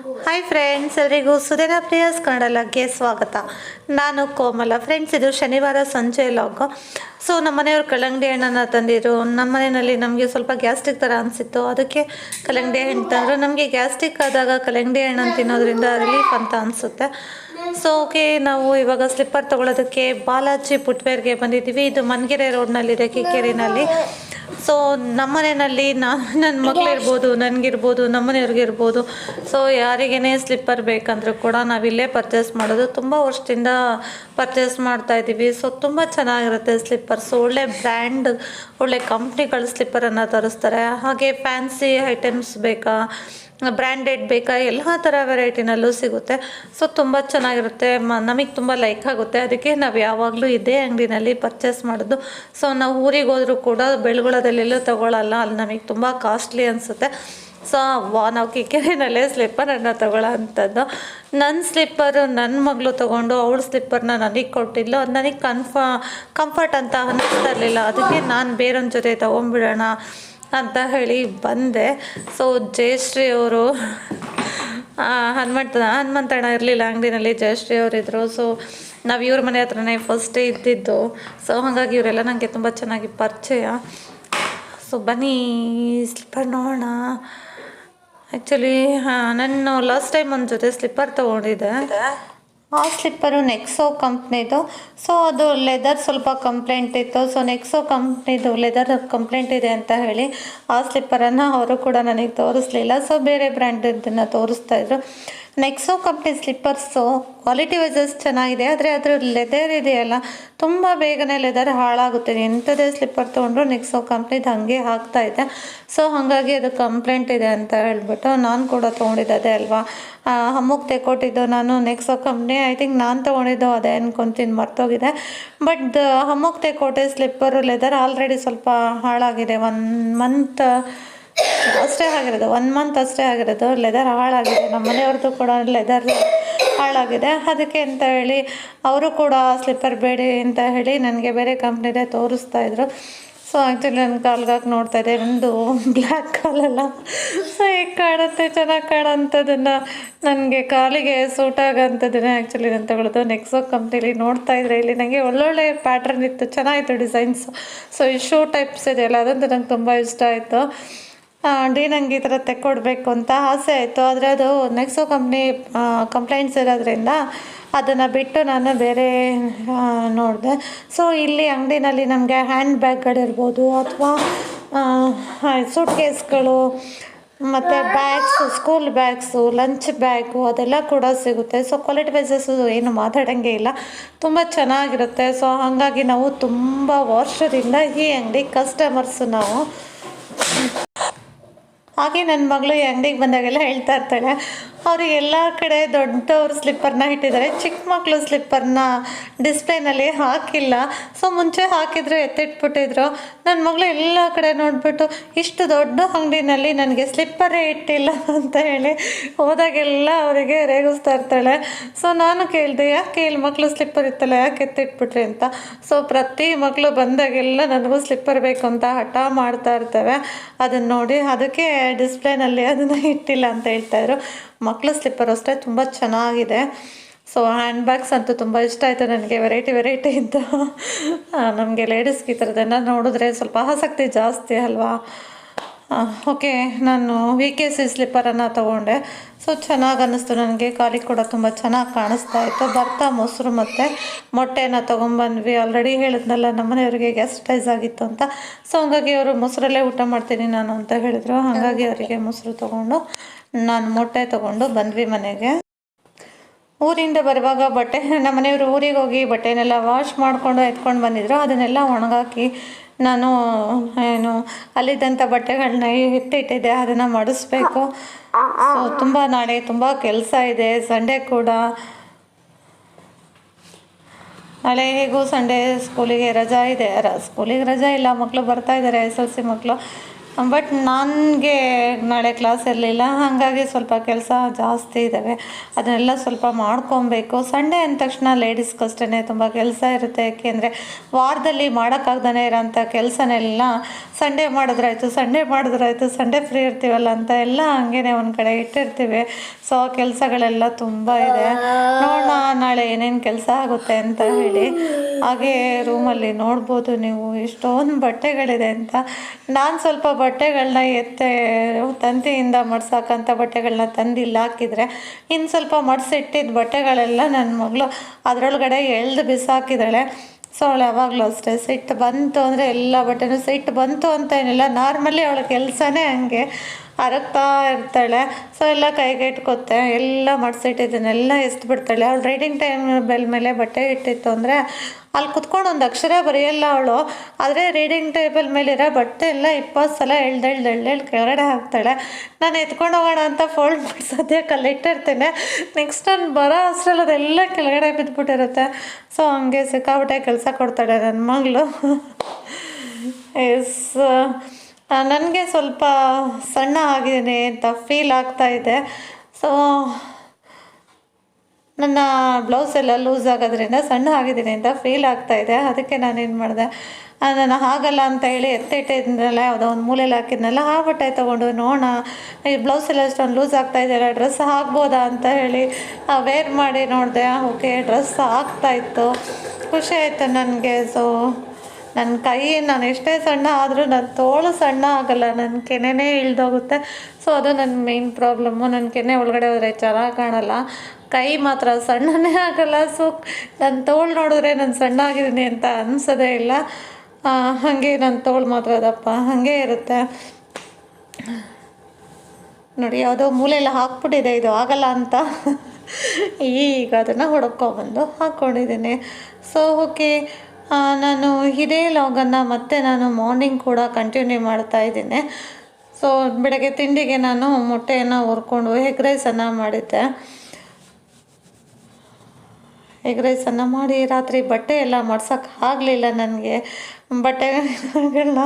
Hi friends ಎಲ್ರಿಗೂ ಸುದೇನ ಪ್ರಿಯಾಸ್ ಕನ್ನಡಲಕ್ಕೆ ಸ್ವಾಗತ. ನಾನು ಕೋಮಲ. ಫ್ರೆಂಡ್ಸ್ ಇದು ಶನಿವಾರ ಸಂಜೆ ಲಾಗ್ ಸೊ ನಮ್ಮ ಮನೆಯವರು ಕಲ್ಲಂಗಡಿ ಹಣ್ಣನ್ನು ತಂದಿದ್ರು. ನಮ್ಮ ಮನೆಯಲ್ಲಿ ನಮಗೆ ಸ್ವಲ್ಪ ಗ್ಯಾಸ್ಟ್ರಿಕ್ ಥರ ಅನಿಸಿತ್ತು. ಅದಕ್ಕೆ ಕಲ್ಲಂಗಡಿ ಹಣ್ಣು ತಂದರು. ನಮಗೆ ಗ್ಯಾಸ್ಟ್ರಿಕ್ ಆದಾಗ ಕಲ್ಲಂಗಡಿ ಹಣ್ಣನ್ನು ತಿನ್ನೋದ್ರಿಂದ ರಿಲೀಫ್ ಅಂತ ಅನಿಸುತ್ತೆ. ಸೊ ಓಕೆ ನಾವು ಇವಾಗ ಸ್ಲಿಪ್ಪರ್ ತೊಗೊಳೋದಕ್ಕೆ ಬಾಲಾಜಿ ಫುಟ್ವೇರ್ಗೆ ಬಂದಿದ್ದೀವಿ. ಇದು ಮನ್ಗೆರೆ ರೋಡ್ನಲ್ಲಿದೆ ಕಿಕ್ಕೇರಿನಲ್ಲಿ. ಸೊ ನಮ್ಮನೆಯಲ್ಲಿ ನಾನು ನನ್ನ ಮಕ್ಕಳಿರ್ಬೋದು ನನಗಿರ್ಬೋದು ನಮ್ಮನೆಯವ್ರಿಗಿರ್ಬೋದು ಸೊ ಯಾರಿಗೇನೆ ಸ್ಲಿಪ್ಪರ್ ಬೇಕಂದ್ರೂ ಕೂಡ ನಾವಿಲ್ಲೇ ಪರ್ಚೇಸ್ ಮಾಡೋದು. ತುಂಬ ವರ್ಷದಿಂದ ಪರ್ಚೇಸ್ ಮಾಡ್ತಾ ಇದ್ದೀವಿ ಸೊ ತುಂಬ ಚೆನ್ನಾಗಿರುತ್ತೆ ಸ್ಲಿಪ್ಪರ್ಸ್ ಒಳ್ಳೆ ಬ್ರ್ಯಾಂಡ್ ಒಳ್ಳೆ ಕಂಪ್ನಿಗಳ ಸ್ಲಿಪ್ಪರನ್ನು ತರಿಸ್ತಾರೆ. ಹಾಗೆ ಫ್ಯಾನ್ಸಿ ಐಟಮ್ಸ್ ಬೇಕಾ? ಬ್ರ್ಯಾಂಡೆಡ್ ಬೇಕಾ? ಎಲ್ಲ ಥರ ವೆರೈಟಿನಲ್ಲೂ ಸಿಗುತ್ತೆ. ಸೊ ತುಂಬ ಚೆನ್ನಾಗಿರುತ್ತೆ. ಮ, ನಮಗೆ ತುಂಬ ಲೈಕ್ ಆಗುತ್ತೆ. ಅದಕ್ಕೆ ನಾವು ಯಾವಾಗಲೂ ಇದೇ ಅಂಗಡಿನಲ್ಲಿ ಪರ್ಚೇಸ್ ಮಾಡೋದು. ಸೊ ನಾವು ಊರಿಗೆ ಹೋದರೂ ಕೂಡ ಬೆಳಗೊಳದಲ್ಲೆಲ್ಲೂ ತಗೊಳ್ಳಲ್ಲ ಅಲ್ಲಿ ನಮಗೆ ತುಂಬ ಕಾಸ್ಟ್ಲಿ ಅನಿಸುತ್ತೆ. ಸೊ ವಾ, ನಾವು ಕಿಕ್ಕೆರೆನಲ್ಲೇ ಸ್ಲಿಪ್ಪರನ್ನು ತಗೊಳ್ಳೋ ಅಂಥದ್ದು ನನ್ನ ಸ್ಲಿಪ್ಪರು ನನ್ನ ಮಗಳು ತೊಗೊಂಡು ಅವಳ ಸ್ಲಿಪ್ಪರ್ನ ನನಗೆ ಕೊಟ್ಟಿಲ್ಲ ಅದು ನನಗೆ ಕನ್ಫ ಕಂಫರ್ಟ್ ಅಂತ ಅನ್ನಿಸ್ತಾ ಇರಲಿಲ್ಲ. ಅದಕ್ಕೆ ನಾನು ಬೇರೊಂದು ಜೊತೆ ತೊಗೊಂಬಿಡೋಣ ಅಂತ ಹೇಳಿ ಬಂದೆ. ಸೊ ಜಯಶ್ರೀ ಅವರು ಹನುಮಂತ, ಹನುಮಂತಣ್ಣ ಇರಲಿಲ್ಲ ಅಂಗಡಿನಲ್ಲಿ, ಜಯಶ್ರೀ ಅವರಿದ್ದರು ಸೊ ನಾವು ಇವ್ರ ಮನೆ ಹತ್ರನೇ ಫಸ್ಟ್ ಇದ್ದಿದ್ದು. ಸೊ ಹಾಗಾಗಿ ಇವರೆಲ್ಲ ನನಗೆ ತುಂಬ ಚೆನ್ನಾಗಿ ಪರಿಚಯ. ಸೊ ಬನ್ನಿ ಸ್ಲಿಪ್ಪರ್ ನೋಡೋಣ. ಆ್ಯಕ್ಚುಲಿ ಹಾಂ, ನಾನು ಲಾಸ್ಟ್ ಟೈಮ್ ಒಂದು ಜೊತೆ ಸ್ಲಿಪ್ಪರ್ ತೊಗೊಂಡಿದ್ದೆ. ಆ ಸ್ಲಿಪ್ಪರು ನೆಕ್ಸೋ ಕಂಪ್ನಿದು. ಸೊ ಅದು ಲೆದರ್ ಸ್ವಲ್ಪ ಕಂಪ್ಲೇಂಟ್ ಇತ್ತು. ಸೊ ನೆಕ್ಸೋ ಕಂಪ್ನಿದು ಲೆದರ್ ಕಂಪ್ಲೇಂಟ್ ಇದೆ ಅಂತ ಹೇಳಿ ಆ ಸ್ಲಿಪ್ಪರನ್ನು ಅವರು ಕೂಡ ನನಗೆ ತೋರಿಸ್ಲಿಲ್ಲ. ಸೊ ಬೇರೆ ಬ್ರ್ಯಾಂಡನ್ನು ತೋರಿಸ್ತಾ ಇದ್ರು. Nexo company slippers quality wise ಚೆನ್ನಾಗಿದೆ, ಆದರೆ ಅದರ ಲೆದರ್ ಇದೆಯಲ್ಲ ತುಂಬ ಬೇಗನೆ ಲೆದರ್ ಹಾಳಾಗುತ್ತೆ. ಎಂಥದೇ ಸ್ಲಿಪ್ಪರ್ ತೊಗೊಂಡ್ರು ನೆಕ್ಸೋ ಕಂಪ್ನಿದು ಹಾಗೆ ಹಾಕ್ತಾ ಇದೆ. ಸೊ ಹಾಗಾಗಿ ಅದು ಕಂಪ್ಲೇಂಟ್ ಇದೆ ಅಂತ ಹೇಳ್ಬಿಟ್ಟು ನಾನು ಕೂಡ ತೊಗೊಂಡಿದ್ದೆ ಅಲ್ವಾ? ಹಮ್ಮಕ್ಕೆ ತೆಕ್ಕೊಟ್ಟಿದ್ದು ನಾನು ನೆಕ್ಸೋ ಕಂಪ್ನಿ ಐ ಥಿಂಕ್ ನಾನು ತೊಗೊಂಡಿದ್ದು ಅದೇ ಅನ್ಕೊತೀನಿ, ಮರ್ತೋಗಿದೆ. ಬಟ್ ಹಮ್ಮಕ್ಕೆ ತೆಕ್ಕೊಟ್ಟೆ ಸ್ಲಿಪ್ಪರು ಲೆದರ್ ಆಲ್ರೆಡಿ ಸ್ವಲ್ಪ ಹಾಳಾಗಿದೆ. ಒನ್ ಮಂತ್ ಅಷ್ಟೇ ಆಗಿರೋದು. ಒನ್ ಮಂತ್ ಅಷ್ಟೇ ಆಗಿರೋದು. ಲೆದರ್ ಹಾಳಾಗಿದೆ. ನಮ್ಮ ಮನೆಯವ್ರದ್ದು ಕೂಡ ಲೆದರ್ ಹಾಳಾಗಿದೆ. ಅದಕ್ಕೆ ಅಂತ ಹೇಳಿ ಅವರು ಕೂಡ ಸ್ಲಿಪ್ಪರ್ ಬೇಡಿ ಅಂತ ಹೇಳಿ ನನಗೆ ಬೇರೆ ಕಂಪ್ನಿದೇ ತೋರಿಸ್ತಾ ಇದ್ರು. ಸೊ ಆ್ಯಕ್ಚುಲಿ ನನ್ನ ಕಾಲ್ಗಾಕಿ ನೋಡ್ತಾ ಇದೆ ಒಂದು ಬ್ಲ್ಯಾಕ್ ಕಾಲಲ್ಲ ಸೊ ಹೇಗೆ ಕಾಣುತ್ತೆ, ಚೆನ್ನಾಗಿ ಕಾಣೋಂಥದ್ದನ್ನು ನನಗೆ ಕಾಲಿಗೆ ಸೂಟ್ ಆಗೋಂಥದ್ದನ್ನೇ ಆ್ಯಕ್ಚುಲಿ ನಾನು ತಗೊಳ್ಳೋದು ನೆಕ್ಸೋ ಕಂಪ್ನಿಲಿ ನೋಡ್ತಾ ಇದ್ರೆ ಇಲ್ಲಿ ನನಗೆ ಒಳ್ಳೊಳ್ಳೆ ಪ್ಯಾಟ್ರನ್ ಇತ್ತು. ಚೆನ್ನಾಗಿತ್ತು ಡಿಸೈನ್ಸು ಸೊ ಈ ಶೂ ಟೈಪ್ಸ್ ಇದೆಯಲ್ಲ, ಅದಂತೂ ನಂಗೆ ತುಂಬ ಇಷ್ಟ ಆಯಿತು. ಡಿ ನಂಗೆ ಈ ಥರ ತೆಕ್ಕೊಡ್ಬೇಕು ಅಂತ ಆಸೆ ಆಯಿತು. ಆದರೆ ಅದು ನೆಕ್ಸೋ ಕಂಪ್ನಿ ಕಂಪ್ಲೇಂಟ್ಸ್ ಇರೋದ್ರಿಂದ ಅದನ್ನು ಬಿಟ್ಟು ನಾನು ಬೇರೆ ನೋಡಿದೆ. ಸೊ ಇಲ್ಲಿ ಅಂಗಡಿನಲ್ಲಿ ನಮಗೆ ಹ್ಯಾಂಡ್ ಬ್ಯಾಗ್ಗಳಿರ್ಬೋದು ಅಥವಾ ಸೂಟ್ ಕೇಸ್ಗಳು ಮತ್ತು bags school bags lunch bag ಅದೆಲ್ಲ ಕೂಡ ಸಿಗುತ್ತೆ. ಸೊ ಕ್ವಾಲಿಟಿ ವೈಸಸ್ಸು ಏನು ಮಾತಾಡೋಂಗೆ ಇಲ್ಲ. ತುಂಬ ಚೆನ್ನಾಗಿರುತ್ತೆ. ಸೊ ಹಾಗಾಗಿ ನಾವು ತುಂಬ ವರ್ಷದಿಂದ ಈ ಅಂಗಡಿ ಕಸ್ಟಮರ್ಸು ನಾವು ಹಾಗೆ ನನ್ನ ಮಗಳು ಅಂಗಡಿಗೆ ಬಂದಾಗೆಲ್ಲ ಹೇಳ್ತಾ ಇರ್ತಾಳೆ. ಅವರು ಎಲ್ಲ ಕಡೆ ದೊಡ್ಡವ್ರ ಸ್ಲಿಪ್ಪರ್ನ ಇಟ್ಟಿದ್ದಾರೆ ಚಿಕ್ಕ ಮಕ್ಕಳು ಸ್ಲಿಪ್ಪರ್ನ ಡಿಸ್ಪ್ಲೇನಲ್ಲಿ ಹಾಕಿಲ್ಲ. ಸೊ ಮುಂಚೆ ಹಾಕಿದ್ರು, ಎತ್ತಿಟ್ಬಿಟ್ಟಿದ್ರು. ನನ್ನ ಮಗಳು ಎಲ್ಲ ಕಡೆ ನೋಡಿಬಿಟ್ಟು, ಇಷ್ಟು ದೊಡ್ಡ ಅಂಗಡಿನಲ್ಲಿ ನನಗೆ ಸ್ಲಿಪ್ಪರೇ ಇಟ್ಟಿಲ್ಲ ಅಂತ ಹೇಳಿ ಹೋದಾಗೆಲ್ಲ ಅವರಿಗೆ ರೇಗಿಸ್ತಾ ಇರ್ತಾಳೆ. ಸೊ ನಾನು ಕೇಳಿದೆ, ಯಾಕೆ ಇಲ್ಲಿ ಮಕ್ಕಳು ಸ್ಲಿಪ್ಪರ್ ಇತ್ತಲ್ಲ, ಯಾಕೆ ಎತ್ತಿಟ್ಬಿಟ್ರಿ ಅಂತ? ಸೊ ಪ್ರತಿ ಮಕ್ಕಳು ಬಂದಾಗೆಲ್ಲ ನನಗೂ ಸ್ಲಿಪ್ಪರ್ ಬೇಕು ಅಂತ ಹಠ ಮಾಡ್ತಾ ಇರ್ತವೆ. ಅದನ್ನು ನೋಡಿ ಅದಕ್ಕೆ ಡಿಸ್ಪ್ಲೇನಲ್ಲಿ ಅದನ್ನು ಇಟ್ಟಿಲ್ಲ ಅಂತ ಹೇಳ್ತಾಯಿದ್ರು ಮಕ್ಕಳು ಸ್ಲಿಪ್ಪರ್ ಅಷ್ಟೇ, ತುಂಬ ಚೆನ್ನಾಗಿದೆ. ಸೊ ಹ್ಯಾಂಡ್ ಬ್ಯಾಗ್ಸ್ ಅಂತೂ ತುಂಬ ಇಷ್ಟ ಆಯಿತು ನನಗೆ ವೆರೈಟಿ ವೆರೈಟಿ ಇದ್ದು. ನಮಗೆ ಲೇಡೀಸ್ಗೆ ಈ ಥರದ್ದೆಲ್ಲ ನೋಡಿದ್ರೆ ಸ್ವಲ್ಪ ಆಸಕ್ತಿ ಜಾಸ್ತಿ ಅಲ್ವಾ? ಓಕೆ ನಾನು ವಿ ಕೆ ಸಿ ಸ್ಲಿಪ್ಪರನ್ನು ತೊಗೊಂಡೆ. ಸೊ ಚೆನ್ನಾಗಿ ಅನ್ನಿಸ್ತು ನನಗೆ. ಕಾಲಿಗೆ ಕೂಡ ತುಂಬ ಚೆನ್ನಾಗಿ ಕಾಣಿಸ್ತಾ ಇತ್ತು. ಬರ್ತಾ ಮೊಸರು ಮತ್ತು ಮೊಟ್ಟೆನ ತೊಗೊಂಬಂದ್ವಿ. ಆಲ್ರೆಡಿ ಹೇಳಿದ್ನಲ್ಲ ನಮ್ಮನೆಯವ್ರಿಗೆ ಗ್ಯಾಸ್ಟ್ರೈಸ್ ಆಗಿತ್ತು ಅಂತ. ಸೊ ಹಂಗಾಗಿ ಅವರು ಮೊಸರಲ್ಲೇ ಊಟ ಮಾಡ್ತೀನಿ ನಾನು ಅಂತ ಹೇಳಿದರು. ಹಾಗಾಗಿ ಅವರಿಗೆ ಮೊಸರು ತೊಗೊಂಡು ನಾನು ಮೊಟ್ಟೆ ತೊಗೊಂಡು ಬಂದ್ವಿ ಮನೆಗೆ. ಊರಿಂದ ಬರುವಾಗ ಬಟ್ಟೆ ನಮ್ಮ ಮನೆಯವರು ಊರಿಗೆ ಹೋಗಿ ಬಟ್ಟೆನೆಲ್ಲ ವಾಶ್ ಮಾಡಿಕೊಂಡು ಎತ್ಕೊಂಡು ಬಂದಿದ್ರು. ಅದನ್ನೆಲ್ಲ ಒಣಗಾಕಿ ನಾನು, ಏನು, ಅಲ್ಲಿದ್ದಂಥ ಬಟ್ಟೆಗಳನ್ನ ಎತ್ತಿಟ್ಟಿದ್ದೆ ಅದನ್ನು ಮಡಿಸ್ಬೇಕು. ಸೊ ತುಂಬ ನಾಳೆ ತುಂಬ ಕೆಲಸ ಇದೆ, ಸಂಡೇ ಕೂಡ. ನಾಳೆ ಹೇಗೂ ಸಂಡೇ ಸ್ಕೂಲಿಗೆ ರಜಾ ಇದೆ. ರ, ಸ್ಕೂಲಿಗೆ ರಜಾ ಇಲ್ಲ ಮಕ್ಕಳು ಬರ್ತಾ ಇದ್ದಾರೆ, ಎಸ್ ಎಲ್ ಸಿ ಮಕ್ಕಳು ಬಟ್ ನನಗೆ ನಾಳೆ ಕ್ಲಾಸ್ ಇರಲಿಲ್ಲ. ಹಾಗಾಗಿ ಸ್ವಲ್ಪ ಕೆಲಸ ಜಾಸ್ತಿ ಇದ್ದಾವೆ ಅದನ್ನೆಲ್ಲ ಸ್ವಲ್ಪ ಮಾಡ್ಕೊಬೇಕು. ಸಂಡೇ ಅಂದ ತಕ್ಷಣ ಲೇಡೀಸ್ಗಷ್ಟೇ ತುಂಬ ಕೆಲಸ ಇರುತ್ತೆ. ಯಾಕೆಂದರೆ ವಾರದಲ್ಲಿ ಮಾಡೋಕ್ಕಾಗ್ದೇ ಇರೋಂಥ ಕೆಲಸನೆಲ್ಲ ಸಂಡೇ ಮಾಡಿದ್ರಾಯ್ತು ಸಂಡೇ ಮಾಡಿದ್ರಾಯ್ತು ಸಂಡೇ ಫ್ರೀ ಇರ್ತೀವಲ್ಲ ಅಂತ ಎಲ್ಲ ಹಂಗೇನೆ ಒಂದು ಕಡೆ ಇಟ್ಟಿರ್ತೀವಿ. ಸೊ ಕೆಲಸಗಳೆಲ್ಲ ತುಂಬ ಇದೆ. ನೋಡೋಣ ನಾಳೆ ಏನೇನು ಕೆಲಸ ಆಗುತ್ತೆ ಅಂತ ಹೇಳಿ. ಹಾಗೆ ರೂಮಲ್ಲಿ ನೋಡ್ಬೋದು ನೀವು ಎಷ್ಟೊಂದು ಬಟ್ಟೆಗಳಿದೆ ಅಂತ. ನಾನು ಸ್ವಲ್ಪ ಬಟ್ಟೆಗಳನ್ನ ಎತ್ತೆ ತಂತಿಯಿಂದ ಮಡ್ಸಕ್ಕಂಥ ಬಟ್ಟೆಗಳನ್ನ ತಂದು ಇಲ್ಲಿ ಹಾಕಿದರೆ ಇನ್ನು ಸ್ವಲ್ಪ ಮಡ್ಸಿಟ್ಟಿದ್ದ ಬಟ್ಟೆಗಳೆಲ್ಲ ನನ್ನ ಮಗಳು ಅದರೊಳಗಡೆ ಎಳ್ದು ಬಿಸಾಕಿದ್ದಾಳೆ. ಸೊ ಅವಳು ಯಾವಾಗಲೂ ಅಷ್ಟೇ, ಸಿಟ್ಟು ಬಂತು ಅಂದರೆ ಎಲ್ಲ ಬಟ್ಟೆನೂ ಸಿಟ್ಟು ಬಂತು ಅಂತ ಏನಿಲ್ಲ. ನಾರ್ಮಲಿ ಅವಳ ಕೆಲಸನೇ ಹಂಗೆ. ಅರಗ್ತಾ ಇರ್ತಾಳೆ. ಸೊ ಎಲ್ಲ ಕೈಗೆ ಇಟ್ಕೊತ್ತೆ ಎಲ್ಲ ಮಡ್ಸಿಟ್ಟಿದ್ದನ್ನೆಲ್ಲ ಎಸ್ದು ಬಿಡ್ತಾಳೆ ಅವಳು ರೈಡಿಂಗ್ ಟೈಮ್ ಬೆಲ್ ಮೇಲೆ ಬಟ್ಟೆ ಇಟ್ಟಿತ್ತು ಅಂದರೆ ಅಲ್ಲಿ ಕುತ್ಕೊಂಡು ಒಂದು ಅಕ್ಷರ ಬರೆಯಲ್ಲ ಅವಳು. ಆದರೆ ರೀಡಿಂಗ್ ಟೇಬಲ್ ಮೇಲಿರೋ ಬಟ್ಟೆ ಎಲ್ಲ ಇಪ್ಪತ್ತು ಸಲ ಎಳ್ದೆಳ್ದು ಎಳ್ದೆಳ್ದು ಕೆಳಗಡೆ ಹಾಕ್ತಾಳೆ. ನಾನು ಎತ್ಕೊಂಡು ಹೋಗೋಣ ಅಂತ ಫೋಲ್ಡ್ ಮಾಡಿ ಅಲ್ಲಿ ನೆಕ್ಸ್ಟ್ ನಾನು ಬರೋ ಅಷ್ಟರಲ್ಲಿ ಅದೆಲ್ಲ ಕೆಳಗಡೆ ಬಿದ್ದುಬಿಟ್ಟಿರುತ್ತೆ ಸೊ ಹಂಗೆ ಸಿಕ್ಕಾಬಿಟ್ಟೆ ಕೆಲಸ ಕೊಡ್ತಾಳೆ ನನ್ನ ಮಗಳು. ಎಸ್ ನನಗೆ ಸ್ವಲ್ಪ ಸಣ್ಣ ಆಗಿದ್ದೀನಿ ಅಂತ ಫೀಲ್ ಆಗ್ತಾ ಇದೆ. ಸೊ ನನ್ನ ಬ್ಲೌಸ್ ಎಲ್ಲ ಲೂಸ್ ಆಗೋದ್ರಿಂದ ಸಣ್ಣ ಆಗಿದ್ದೀನಿ ಅಂತ ಫೀಲ್ ಆಗ್ತಾ ಇದೆ. ಅದಕ್ಕೆ ನಾನೇನು ಮಾಡಿದೆ? ನಾನು ಹಾಗಲ್ಲ ಅಂತ ಹೇಳಿ ಎತ್ತಿಟ್ಟಿದ್ನಲ್ಲ, ಯಾವುದೋ ಒಂದು ಮೂಲೆಯಲ್ಲಿ ಹಾಕಿದ್ನಲ್ಲ, ಆ ಬಟ್ಟೆ ತೊಗೊಂಡು ನೋಡೋಣ. ಈ ಬ್ಲೌಸ್ ಎಲ್ಲ ಅಷ್ಟೊಂದು ಲೂಸ್ ಆಗ್ತಾ ಇದೆಯಲ್ಲ ಡ್ರೆಸ್ ಆಗ್ಬೋದಾ ಅಂತ ಹೇಳಿ ವೇರ್ ಮಾಡಿ ನೋಡಿದೆ. ಓಕೆ ಡ್ರೆಸ್ ಆಗ್ತಾಯಿತ್ತು ಖುಷಿ ಆಯಿತು ನನಗೆ. ಸೊ ನನ್ನ ಕೈ ನಾನು ಎಷ್ಟೇ ಸಣ್ಣ ಆದರೂ ನನ್ನ ತೋಳು ಸಣ್ಣ ಆಗಲ್ಲ, ನನ್ನ ಕೆನೆನೇ ಇಳ್ದೋಗುತ್ತೆ. ಸೊ ಅದು ನನ್ನ ಮೇನ್ ಪ್ರಾಬ್ಲಮ್ಮು ನನ್ನ ಕೆನೆ ಒಳಗಡೆ ಹೋದರೆ ಚೆನ್ನಾಗಿ ಕಾಣಲ್ಲ. ಕೈ ಮಾತ್ರ ಸಣ್ಣನೇ ಆಗಲ್ಲ. ಸೊ ನನ್ನ ತೋಳು ನೋಡಿದ್ರೆ ನಾನು ಸಣ್ಣ ಆಗಿದ್ದೀನಿ ಅಂತ ಅನ್ಸೋದೇ ಇಲ್ಲ. ಹಾಗೆ ನನ್ನ ತೋಳು ಮಾತ್ರ ಅದಪ್ಪ. ಹಾಗೆ ಇರುತ್ತೆ. ನೋಡಿ, ಯಾವುದೋ ಮೂಲೆಯಲ್ಲಿ ಹಾಕ್ಬಿಟ್ಟಿದೆ ಇದು. ಆಗಲ್ಲ ಅಂತ. ಈಗ ಅದನ್ನು ಹುಡ್ಕೊಬಂದು ಹಾಕ್ಕೊಂಡಿದ್ದೀನಿ ಸೊ ಓಕೆ ನಾನು ಇದೇ ಲಾಗನ್ನು ಮತ್ತೆ ನಾನು ಮಾರ್ನಿಂಗ್ ಕೂಡ ಕಂಟಿನ್ಯೂ ಮಾಡ್ತಾ ಇದ್ದೀನಿ. ಸೊ ಬೆಳಗ್ಗೆ ತಿಂಡಿಗೆ ನಾನು ಮೊಟ್ಟೆಯನ್ನು ಹುರ್ಕೊಂಡು ಎಗ್ ರೈಸನ್ನು ಮಾಡಿದ್ದೆ. ಎಗ್ ರೈಸನ್ನು ಮಾಡಿ ರಾತ್ರಿ ಬಟ್ಟೆ ಎಲ್ಲ ಮಾಡ್ಸೋಕ್ಕೆ ಆಗಲಿಲ್ಲ ನನಗೆ. ಬಟ್ಟೆಗಳನ್ನ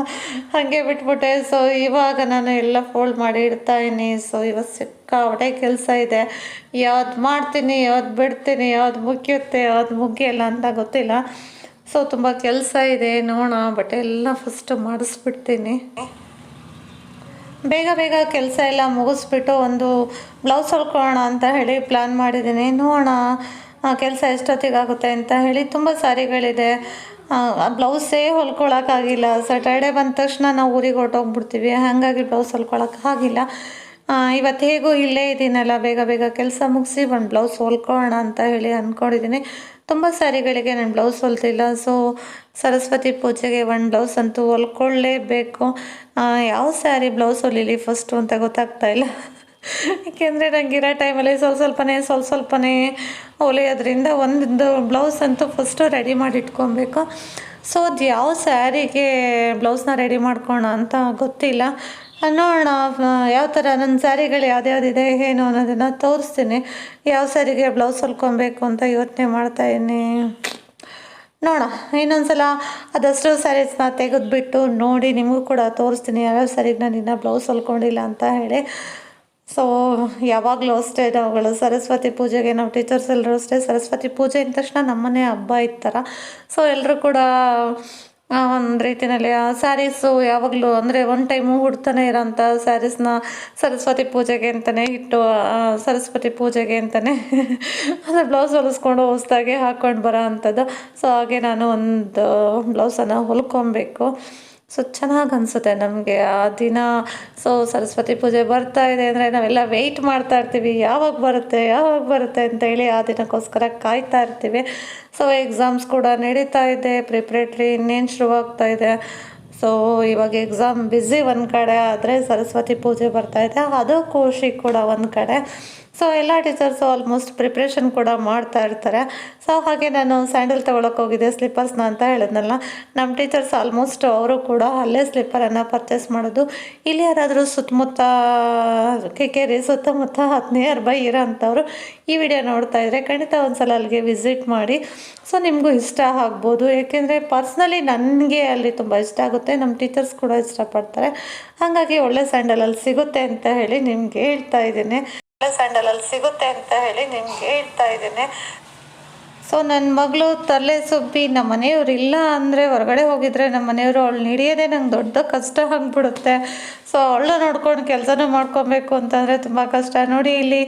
ಹಾಗೆ ಬಿಟ್ಬಿಟ್ಟೆ. ಸೊ ಇವಾಗ ನಾನು ಎಲ್ಲ ಫೋಲ್ಡ್ ಮಾಡಿ ಇಡ್ತಾ ಇದ್ದೀನಿ. ಸೊ ಇವತ್ತು ಸಿಕ್ಕಾಪಟ್ಟೆ ಕೆಲಸ ಇದೆ. ಯಾವ್ದು ಮಾಡ್ತೀನಿ, ಯಾವ್ದು ಬಿಡ್ತೀನಿ, ಯಾವ್ದು ಮುಗಿಯುತ್ತೆ, ಯಾವ್ದು ಮುಗಿಯಲ್ಲ ಅಂತ ಗೊತ್ತಿಲ್ಲ. ಸೊ ತುಂಬ ಕೆಲಸ ಇದೆ, ನೋಡೋಣ ಬಟ್ಟೆ ಎಲ್ಲ ಫಸ್ಟ್ ಮಾಡಿಸ್ಬಿಡ್ತೀನಿ. ಬೇಗ ಬೇಗ ಕೆಲಸ ಎಲ್ಲ ಮುಗಿಸ್ಬಿಟ್ಟು ಒಂದು ಬ್ಲೌಸ್ ಹೊಲ್ಕೊಳ್ಳೋಣ ಅಂತ ಹೇಳಿ ಪ್ಲ್ಯಾನ್ ಮಾಡಿದ್ದೀನಿ. ನೋಡೋಣ ಕೆಲಸ ಎಷ್ಟೊತ್ತಿಗಾಗುತ್ತೆ ಅಂತ ಹೇಳಿ ತುಂಬ ಸಾರಿಗಳಿದೆ. ಬ್ಲೌಸೇ ಹೊಲ್ಕೊಳಕ್ಕಾಗಿಲ್ಲ. ಸ್ಯಾಟರ್ಡೆ ಬಂದ ತಕ್ಷಣ ನಾವು ಊರಿಗೆ ಹೊರಟೋಗ್ಬಿಡ್ತೀವಿ. ಹಾಗಾಗಿ ಬ್ಲೌಸ್ ಹೊಲ್ಕೊಳಕ್ಕಾಗಿಲ್ಲ. ಇವತ್ತು ಹೇಗೂ ಇಲ್ಲೇ ಇದ್ದೀನಲ್ಲ ಬೇಗ ಬೇಗ ಕೆಲಸ ಮುಗಿಸಿ ಒಂದು ಬ್ಲೌಸ್ ಹೊಲ್ಕೊಳ್ಳೋಣ ಅಂತ ಹೇಳಿ ಅಂದ್ಕೊಂಡಿದ್ದೀನಿ ತುಂಬ ಸ್ಯಾರಿಗಳಿಗೆ ನಾನು ಬ್ಲೌಸ್ ಹೊಲ್ತಿಲ್ಲ. ಸೊ ಸರಸ್ವತಿ ಪೂಜೆಗೆ ಒಂದು ಬ್ಲೌಸ್ ಅಂತೂ ಹೊಲ್ಕೊಳ್ಳೇಬೇಕು. ಯಾವ ಸ್ಯಾರಿ ಬ್ಲೌಸ್ ಹೊಲಿಲಿ ಫಸ್ಟು ಅಂತ ಗೊತ್ತಾಗ್ತಾ ಇಲ್ಲ. ಏಕೆಂದರೆ ನನಗಿರೋ ಟೈಮಲ್ಲಿ ಸ್ವಲ್ಪ ಸ್ವಲ್ಪನೇ ಸ್ವಲ್ಪ ಸ್ವಲ್ಪನೇ ಹೊಲಿಯೋದ್ರಿಂದ ಒಂದು ಬ್ಲೌಸ್ ಅಂತೂ ಫಸ್ಟು ರೆಡಿ ಮಾಡಿ ಇಟ್ಕೊಬೇಕು. ಸೊ ಅದು ಯಾವ ಸ್ಯಾರಿಗೆ ಬ್ಲೌಸ್ನ ರೆಡಿ ಮಾಡ್ಕೋಣ ಅಂತ ಗೊತ್ತಿಲ್ಲ. ನೋಡೋಣ ಯಾವ ಥರ ನನ್ನ ಸ್ಯಾರಿಗಳು ಯಾವ್ದ್ಯಾವ್ದಿದೆ, ಏನು ಅನ್ನೋದನ್ನು ತೋರಿಸ್ತೀನಿ. ಯಾವ ಸ್ಯಾರಿಗೆ ಬ್ಲೌಸ್ ಹೊಲ್ಕೊಬೇಕು ಅಂತ ಯೋಚನೆ ಮಾಡ್ತಾಯಿದ್ದೀನಿ ನೋಡೋಣ, ಇನ್ನೊಂದ್ಸಲ ಅದಷ್ಟು ಸ್ಯಾರೀಸ್ನ ತೆಗೆದುಬಿಟ್ಟು ನೋಡಿ ನಿಮಗೂ ಕೂಡ ತೋರಿಸ್ತೀನಿ ಯಾವ್ಯಾವ ಸ್ಯಾರಿಗೆ ನಾನು ಇನ್ನೂ ಬ್ಲೌಸ್ ಹೊಲ್ಕೊಂಡಿಲ್ಲ ಅಂತ ಹೇಳಿ. ಸೊ ಯಾವಾಗಲೂ ಅಷ್ಟೇ ನಾವುಗಳು ಸರಸ್ವತಿ ಪೂಜೆಗೆ, ನಾವು ಟೀಚರ್ಸ್ ಎಲ್ಲರೂ ಅಷ್ಟೇ ಸರಸ್ವತಿ ಪೂಜೆ ಅಂದ ತಕ್ಷಣ ನಮ್ಮನೆ ಹಬ್ಬ ಇತ್ತರ ಸೊ ಎಲ್ಲರೂ ಕೂಡ ಒಂದು ರೀತಿಯಲ್ಲಿ ಆ ಸ್ಯಾರೀಸು ಯಾವಾಗಲೂ ಅಂದರೆ ಒನ್ ಟೈಮು ಉಡ್ತಾನೆ ಇರೋಂಥ ಸ್ಯಾರೀಸ್ನ ಸರಸ್ವತಿ ಪೂಜೆಗೆ ಅಂತಲೇ ಇಟ್ಟು ಸರಸ್ವತಿ ಪೂಜೆಗೆ ಅಂತಲೇ ಅದು ಬ್ಲೌಸ್ ಹೊಲಿಸ್ಕೊಂಡು ಹೊಸ್ದಾಗೆ ಹಾಕ್ಕೊಂಡು ಬರೋ ಅಂಥದ್ದು. ಸೊ ಹಾಗೆ ನಾನು ಒಂದು ಬ್ಲೌಸನ್ನು ಹೊಲ್ಕೊಬೇಕು. ಸೊ ಚೆನ್ನಾಗಿ ಅನಿಸುತ್ತೆ ನಮಗೆ ಆ ದಿನ. ಸೊ ಸರಸ್ವತಿ ಪೂಜೆ ಬರ್ತಾ ಇದೆ ಅಂದರೆ ನಾವೆಲ್ಲ ವೆಯ್ಟ್ ಮಾಡ್ತಾ ಇರ್ತೀವಿ. ಯಾವಾಗ ಬರುತ್ತೆ? ಯಾವಾಗ ಬರುತ್ತೆ ಅಂತ ಹೇಳಿ ಆ ದಿನಕ್ಕೋಸ್ಕರ ಕಾಯ್ತಾ ಇರ್ತೀವಿ. ಸೊ ಎಕ್ಸಾಮ್ಸ್ ಕೂಡ ನಡೀತಾ ಇದೆ. ಪ್ರಿಪ್ರೇಟ್ರಿ ಇನ್ನೇನು ಶುರುವಾಗ್ತಾ ಇದೆ. ಸೊ ಇವಾಗ ಎಕ್ಸಾಮ್ ಬ್ಯುಸಿ ಒಂದು ಕಡೆ ಆದರೆ ಸರಸ್ವತಿ ಪೂಜೆ ಬರ್ತಾ ಇದೆ. ಅದು ಖುಷಿ ಕೂಡ ಒಂದು ಕಡೆ. ಸೊ ಎಲ್ಲ ಟೀಚರ್ಸು ಆಲ್ಮೋಸ್ಟ್ ಪ್ರಿಪ್ರೇಷನ್ ಕೂಡ ಮಾಡ್ತಾ ಇರ್ತಾರೆ. ಸೊ ಹಾಗೆ ನಾನು ಸ್ಯಾಂಡಲ್ ತೊಗೊಳಕ್ಕೆ ಹೋಗಿದ್ದೆ ಸ್ಲಿಪ್ಪರ್ಸ್ನ ಅಂತ ಹೇಳಿದ್ನಲ್ಲ. ನಮ್ಮ ಟೀಚರ್ಸ್ ಆಲ್ಮೋಸ್ಟ್ ಅವರು ಕೂಡ ಅಲ್ಲೇ ಸ್ಲಿಪ್ಪರನ್ನು ಪರ್ಚೇಸ್ ಮಾಡೋದು. ಇಲ್ಲಿ ಯಾರಾದರೂ ಸುತ್ತಮುತ್ತ ಕೆಕೆರೆ ಸುತ್ತಮುತ್ತ ನಿಯರ್ ಬೈ ಇರೋ ಅಂಥವ್ರು ಈ ವಿಡಿಯೋ ನೋಡ್ತಾ ಇದ್ದರೆ ಖಂಡಿತ ಒಂದ್ಸಲ ಅಲ್ಲಿಗೆ ವಿಸಿಟ್ ಮಾಡಿ. ಸೊ ನಿಮಗೂ ಇಷ್ಟ ಆಗ್ಬೋದು. ಏಕೆಂದರೆ ಪರ್ಸ್ನಲಿ ನನಗೆ ಅಲ್ಲಿ ತುಂಬ ಇಷ್ಟ ಆಗುತ್ತೆ. ನಮ್ಮ ಟೀಚರ್ಸ್ ಕೂಡ ಇಷ್ಟಪಡ್ತಾರೆ. ಹಾಗಾಗಿ ಒಳ್ಳೆ ಸ್ಯಾಂಡಲಲ್ಲಿ ಸಿಗುತ್ತೆ ಅಂತ ಹೇಳಿ ನಿಮ್ಗೆ ಹೇಳ್ತಾ ಇದ್ದೀನಿ. ಸ್ಯಾಂಡಲಲ್ಲಿ ಸಿಗುತ್ತೆ ಅಂತ ಹೇಳಿ ನಿಮ್ಗೆ ಹೇಳ್ತಾ ಇದ್ದೀನಿ. ಸೊ ನನ್ನ ಮಗಳು ತಲೆ ಸುಬ್ಬಿ ನಮ್ಮ ಮನೆಯವ್ರು ಇಲ್ಲ ಅಂದರೆ ಹೊರಗಡೆ ಹೋಗಿದ್ರೆ ನಮ್ಮ ಮನೆಯವರು ಅವಳು ಹಿಡಿಯೋದೇ ನಂಗೆ ದೊಡ್ಡ ಕಷ್ಟ ಆಗಿಬಿಡುತ್ತೆ. ಸೊ ಅವಳನ್ನ ನೋಡ್ಕೊಂಡು ಕೆಲಸನೂ ಮಾಡ್ಕೊಬೇಕು ಅಂತಂದರೆ ತುಂಬ ಕಷ್ಟ. ನೋಡಿ, ಇಲ್ಲಿ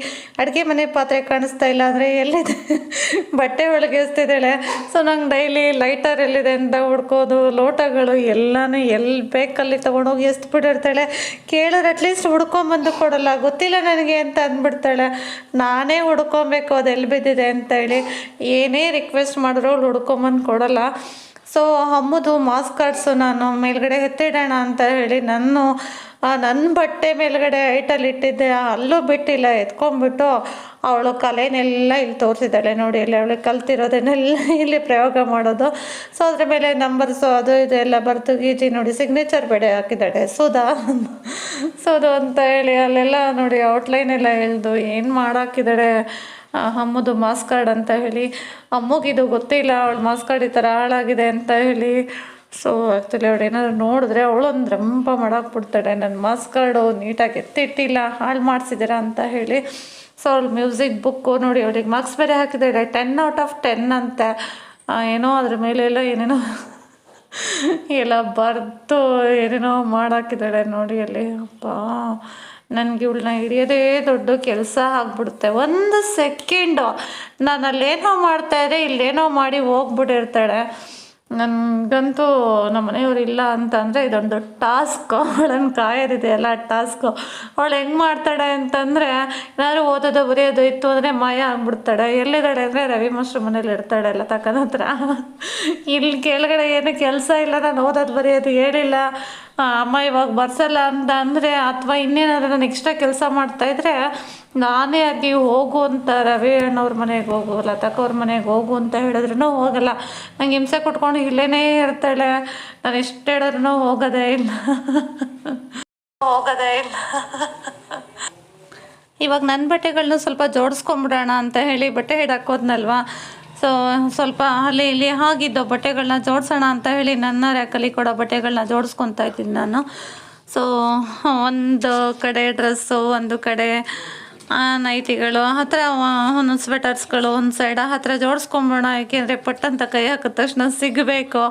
ಅಡುಗೆ ಮನೆ ಪಾತ್ರೆ ಕಾಣಿಸ್ತಾ ಇಲ್ಲ ಅಂದರೆ ಎಲ್ಲಿದೆ? ಬಟ್ಟೆ ಒಳಗೆ ಎಸ್ತಿದ್ದಾಳೆ ಸೊ ನಂಗೆ ಡೈಲಿ ಲೈಟರ್ ಎಲ್ಲಿದೆ ಅಂತ ಹುಡ್ಕೋದು, ಲೋಟಗಳು ಎಲ್ಲನೂ ಎಲ್ಲಿ ಬೇಕಲ್ಲಿ ತೊಗೊಂಡೋಗಿ ಎಷ್ಟು ಬಿಟ್ಟಿರ್ತಾಳೆ ಕೇಳಿದ್ರೆ ಅಟ್ಲೀಸ್ಟ್ ಹುಡ್ಕೊಂಬಂದು ಕೊಡಲ್ಲ. ಗೊತ್ತಿಲ್ಲ ನನಗೆ ಅಂತ ಅಂದ್ಬಿಡ್ತಾಳೆ. ನಾನೇ ಹುಡ್ಕೊಬೇಕು ಅದು ಎಲ್ಲಿ ಬಿದ್ದಿದೆ ಅಂತ ಹೇಳಿ. ಏನೇ ರಿಕ್ವೆಸ್ಟ್ ಮಾಡಿದ್ರು ಅವ್ಳು ಹುಡ್ಕೊಂಬಂದು ಕೊಡಲ್ಲ. ಸೊ ಅಮ್ಮದು ಮಾಸ್ ಕಾರ್ಡ್ಸು ನಾನು ಮೇಲ್ಗಡೆ ಎತ್ತಿಡೋಣ ಅಂತ ಹೇಳಿ ನಾನು ನನ್ನ ಬಟ್ಟೆ ಮೇಲ್ಗಡೆ ಇಟ್ಟಿದ್ದೆ. ಅಲ್ಲೂ ಬಿಟ್ಟಿಲ್ಲ, ಎತ್ಕೊಂಡ್ಬಿಟ್ಟು ಅವಳು ಕಲೆನೆಲ್ಲ ಇಲ್ಲಿ ತೋರಿಸಿದ್ದಾಳೆ ನೋಡಿ ಇಲ್ಲಿ ಅವಳು ಕಲ್ತಿರೋದನ್ನೆಲ್ಲ ಇಲ್ಲಿ ಪ್ರಯೋಗ ಮಾಡೋದು. ಸೊ ಅದ್ರ ಮೇಲೆ ನಂಬರ್ಸು ಅದು ಇದು ಎಲ್ಲ ಬರ್ತು ಗೀಜಿ ನೋಡಿ ಸಿಗ್ನೇಚರ್ ಬೆಳೆ ಹಾಕಿದ್ದಾಳೆ. ಸುಧಾ, ಸುಧು ಅಂತ ಹೇಳಿ ಅಲ್ಲೆಲ್ಲ ನೋಡಿ ಔಟ್ಲೈನ್ ಎಲ್ಲ ಹೇಳ್ದು ಏನು ಮಾಡಾಕಿದ್ದಾಳೆ. ಅಮ್ಮದು ಮಾಸ್ ಕಾರ್ಡ್ ಅಂತ ಹೇಳಿ. ಅಮ್ಮಗಿದು ಗೊತ್ತಿಲ್ಲ ಅವಳು ಮಾಸ್ ಕಾರ್ಡ್ ಈ ಥರ ಹಾಳಾಗಿದೆ ಅಂತ ಹೇಳಿ. ಸೊ ಆ್ಯಕ್ಚುಲಿ ಅವಳು ಏನಾದ್ರು ನೋಡಿದ್ರೆ ಅವಳು ಒಂದು ರಂಪ ಮಾಡಾಕ್ಬಿಡ್ತಾಳೆ. ನನ್ನ ಮಾಸ್ ಕಾರ್ಡು ನೀಟಾಗಿ ಎತ್ತಿಟ್ಟಿಲ್ಲ, ಹಾಳು ಮಾಡಿಸಿದ್ದೀರಾ? ಅಂತ ಹೇಳಿ. ಸೊ ಅವಳು ಮ್ಯೂಸಿಕ್ ಬುಕ್ಕು ನೋಡಿ ಅವಳಿಗೆ ಮಾರ್ಕ್ಸ್ ಬೇರೆ ಹಾಕಿದ್ದಾಳೆ ಟೆನ್ ಔಟ್ ಆಫ್ ಟೆನ್ ಅಂತ. ಏನೋ ಅದ್ರ ಮೇಲೆಲ್ಲ ಏನೇನೋ ಎಲ್ಲ ಬರೆದು ಏನೇನೋ ಮಾಡಾಕಿದ್ದಾಳೆ ನೋಡಿ ಅಲ್ಲಿ. ಅಪ್ಪ ನನಗೆ ಇವಳನ್ನ ಹಿಡಿಯೋದೇ ದೊಡ್ಡ ಕೆಲಸ ಆಗ್ಬಿಡುತ್ತೆ. ಒಂದು ಸೆಕೆಂಡು ನಾನು ಅಲ್ಲೇನೋ ಮಾಡ್ತಾಯಿದ್ರೆ ಇಲ್ಲೇನೋ ಮಾಡಿ ಹೋಗ್ಬಿಟ್ಟಿರ್ತಾಳೆ. ನನಗಂತೂ ನಮ್ಮ ಮನೆಯವ್ರು ಇಲ್ಲ ಅಂತಂದರೆ ಇದೊಂದು ಟಾಸ್ಕ್. ಅವಳನ್ನು ಕಾಯೋದಿದೆ ಎಲ್ಲ ಟಾಸ್ಕು. ಅವಳು ಹೆಂಗೆ ಮಾಡ್ತಾಳೆ ಅಂತಂದರೆ, ಏನಾದರೂ ಓದೋದು, ಬರೆಯೋದು ಇತ್ತು ಅಂದರೆ ಮಾಯ ಆಗ್ಬಿಡ್ತಾಳೆ. ಎಲ್ಲಿದ್ದಾಳೆ ಅಂದರೆ ರವಿ ಮಾಸ್ಟ್ರ್ ಮನೇಲಿ ಇರ್ತಾಳೆ ಎಲ್ಲ ತಕ್ಕನ ಇಲ್ಲಿ ಕೆಳಗಡೆ ಏನು ಕೆಲಸ ಇಲ್ಲ, ನಾನು ಓದೋದು, ಬರೆಯೋದು ಹೇಳಿಲ್ಲ ಅಮ್ಮ ಇವಾಗ ಬರ್ಸಲ್ಲ ಅಂತ ಅಂದರೆ ಅಥವಾ ಇನ್ನೇನಾದ್ರೂ ನಾನು ಎಕ್ಸ್ಟ್ರಾ ಕೆಲಸ ಮಾಡ್ತಾಯಿದ್ರೆ ನಾನೇ ಅಲ್ಲಿ ಹೋಗು ಅಂತ ರವಿ ಅಣ್ಣವ್ರ ಮನೆಗೆ ಹೋಗು ಅವ್ರ ಮನೆಗೆ ಹೋಗು ಅಂತ ಹೇಳಿದ್ರು ಹೋಗಲ್ಲ. ನಂಗೆ ಹಿಂಸೆ ಕೊಟ್ಕೊಂಡು ಇಲ್ಲೇ ಇರ್ತಾಳೆ. ನಾನು ಎಷ್ಟು ಹೇಳಿದ್ರೂ ಹೋಗೋದೇ ಇಲ್ಲ. ಹೋಗೋದೇ ಇಲ್ಲ. ಇವಾಗ ನನ್ನ ಬಟ್ಟೆಗಳನ್ನ ಸ್ವಲ್ಪ ಜೋಡಿಸ್ಕೊಂಬಿಡೋಣ ಅಂತ ಹೇಳಿ ಬಟ್ಟೆ ಹಿಡಾಕೋದ್ನಲ್ವಾ ಸೊ ಸ್ವಲ್ಪ ಅಲ್ಲಿ ಇಲ್ಲಿ ಹಾಗಿದ್ದ ಬಟ್ಟೆಗಳನ್ನ ಜೋಡಿಸೋಣ ಅಂತ ಹೇಳಿ ನನ್ನ ರ್ಯಾಕಲ್ಲಿ ಕೊಡೋ ಬಟ್ಟೆಗಳನ್ನ ಜೋಡಿಸ್ಕೊತಾ ಇದ್ದೀನಿ ನಾನು. ಸೊ ಒಂದು ಕಡೆ ಡ್ರೆಸ್ಸು ಒಂದು ಕಡೆ ನೈಟಿಗಳು, ಆ ಥರ ಒಂದೊಂದು ಸ್ವೆಟರ್ಸ್ಗಳು ಒಂದು ಸೈಡ್ ಆ ಥರ ಜೋಡಿಸ್ಕೊಂಬೋಣ, ಯಾಕೆಂದ್ರೆ ಪಟ್ಟಂತ ಕೈ ಹಾಕಿದ ತಕ್ಷಣ ಸಿಗಬೇಕು.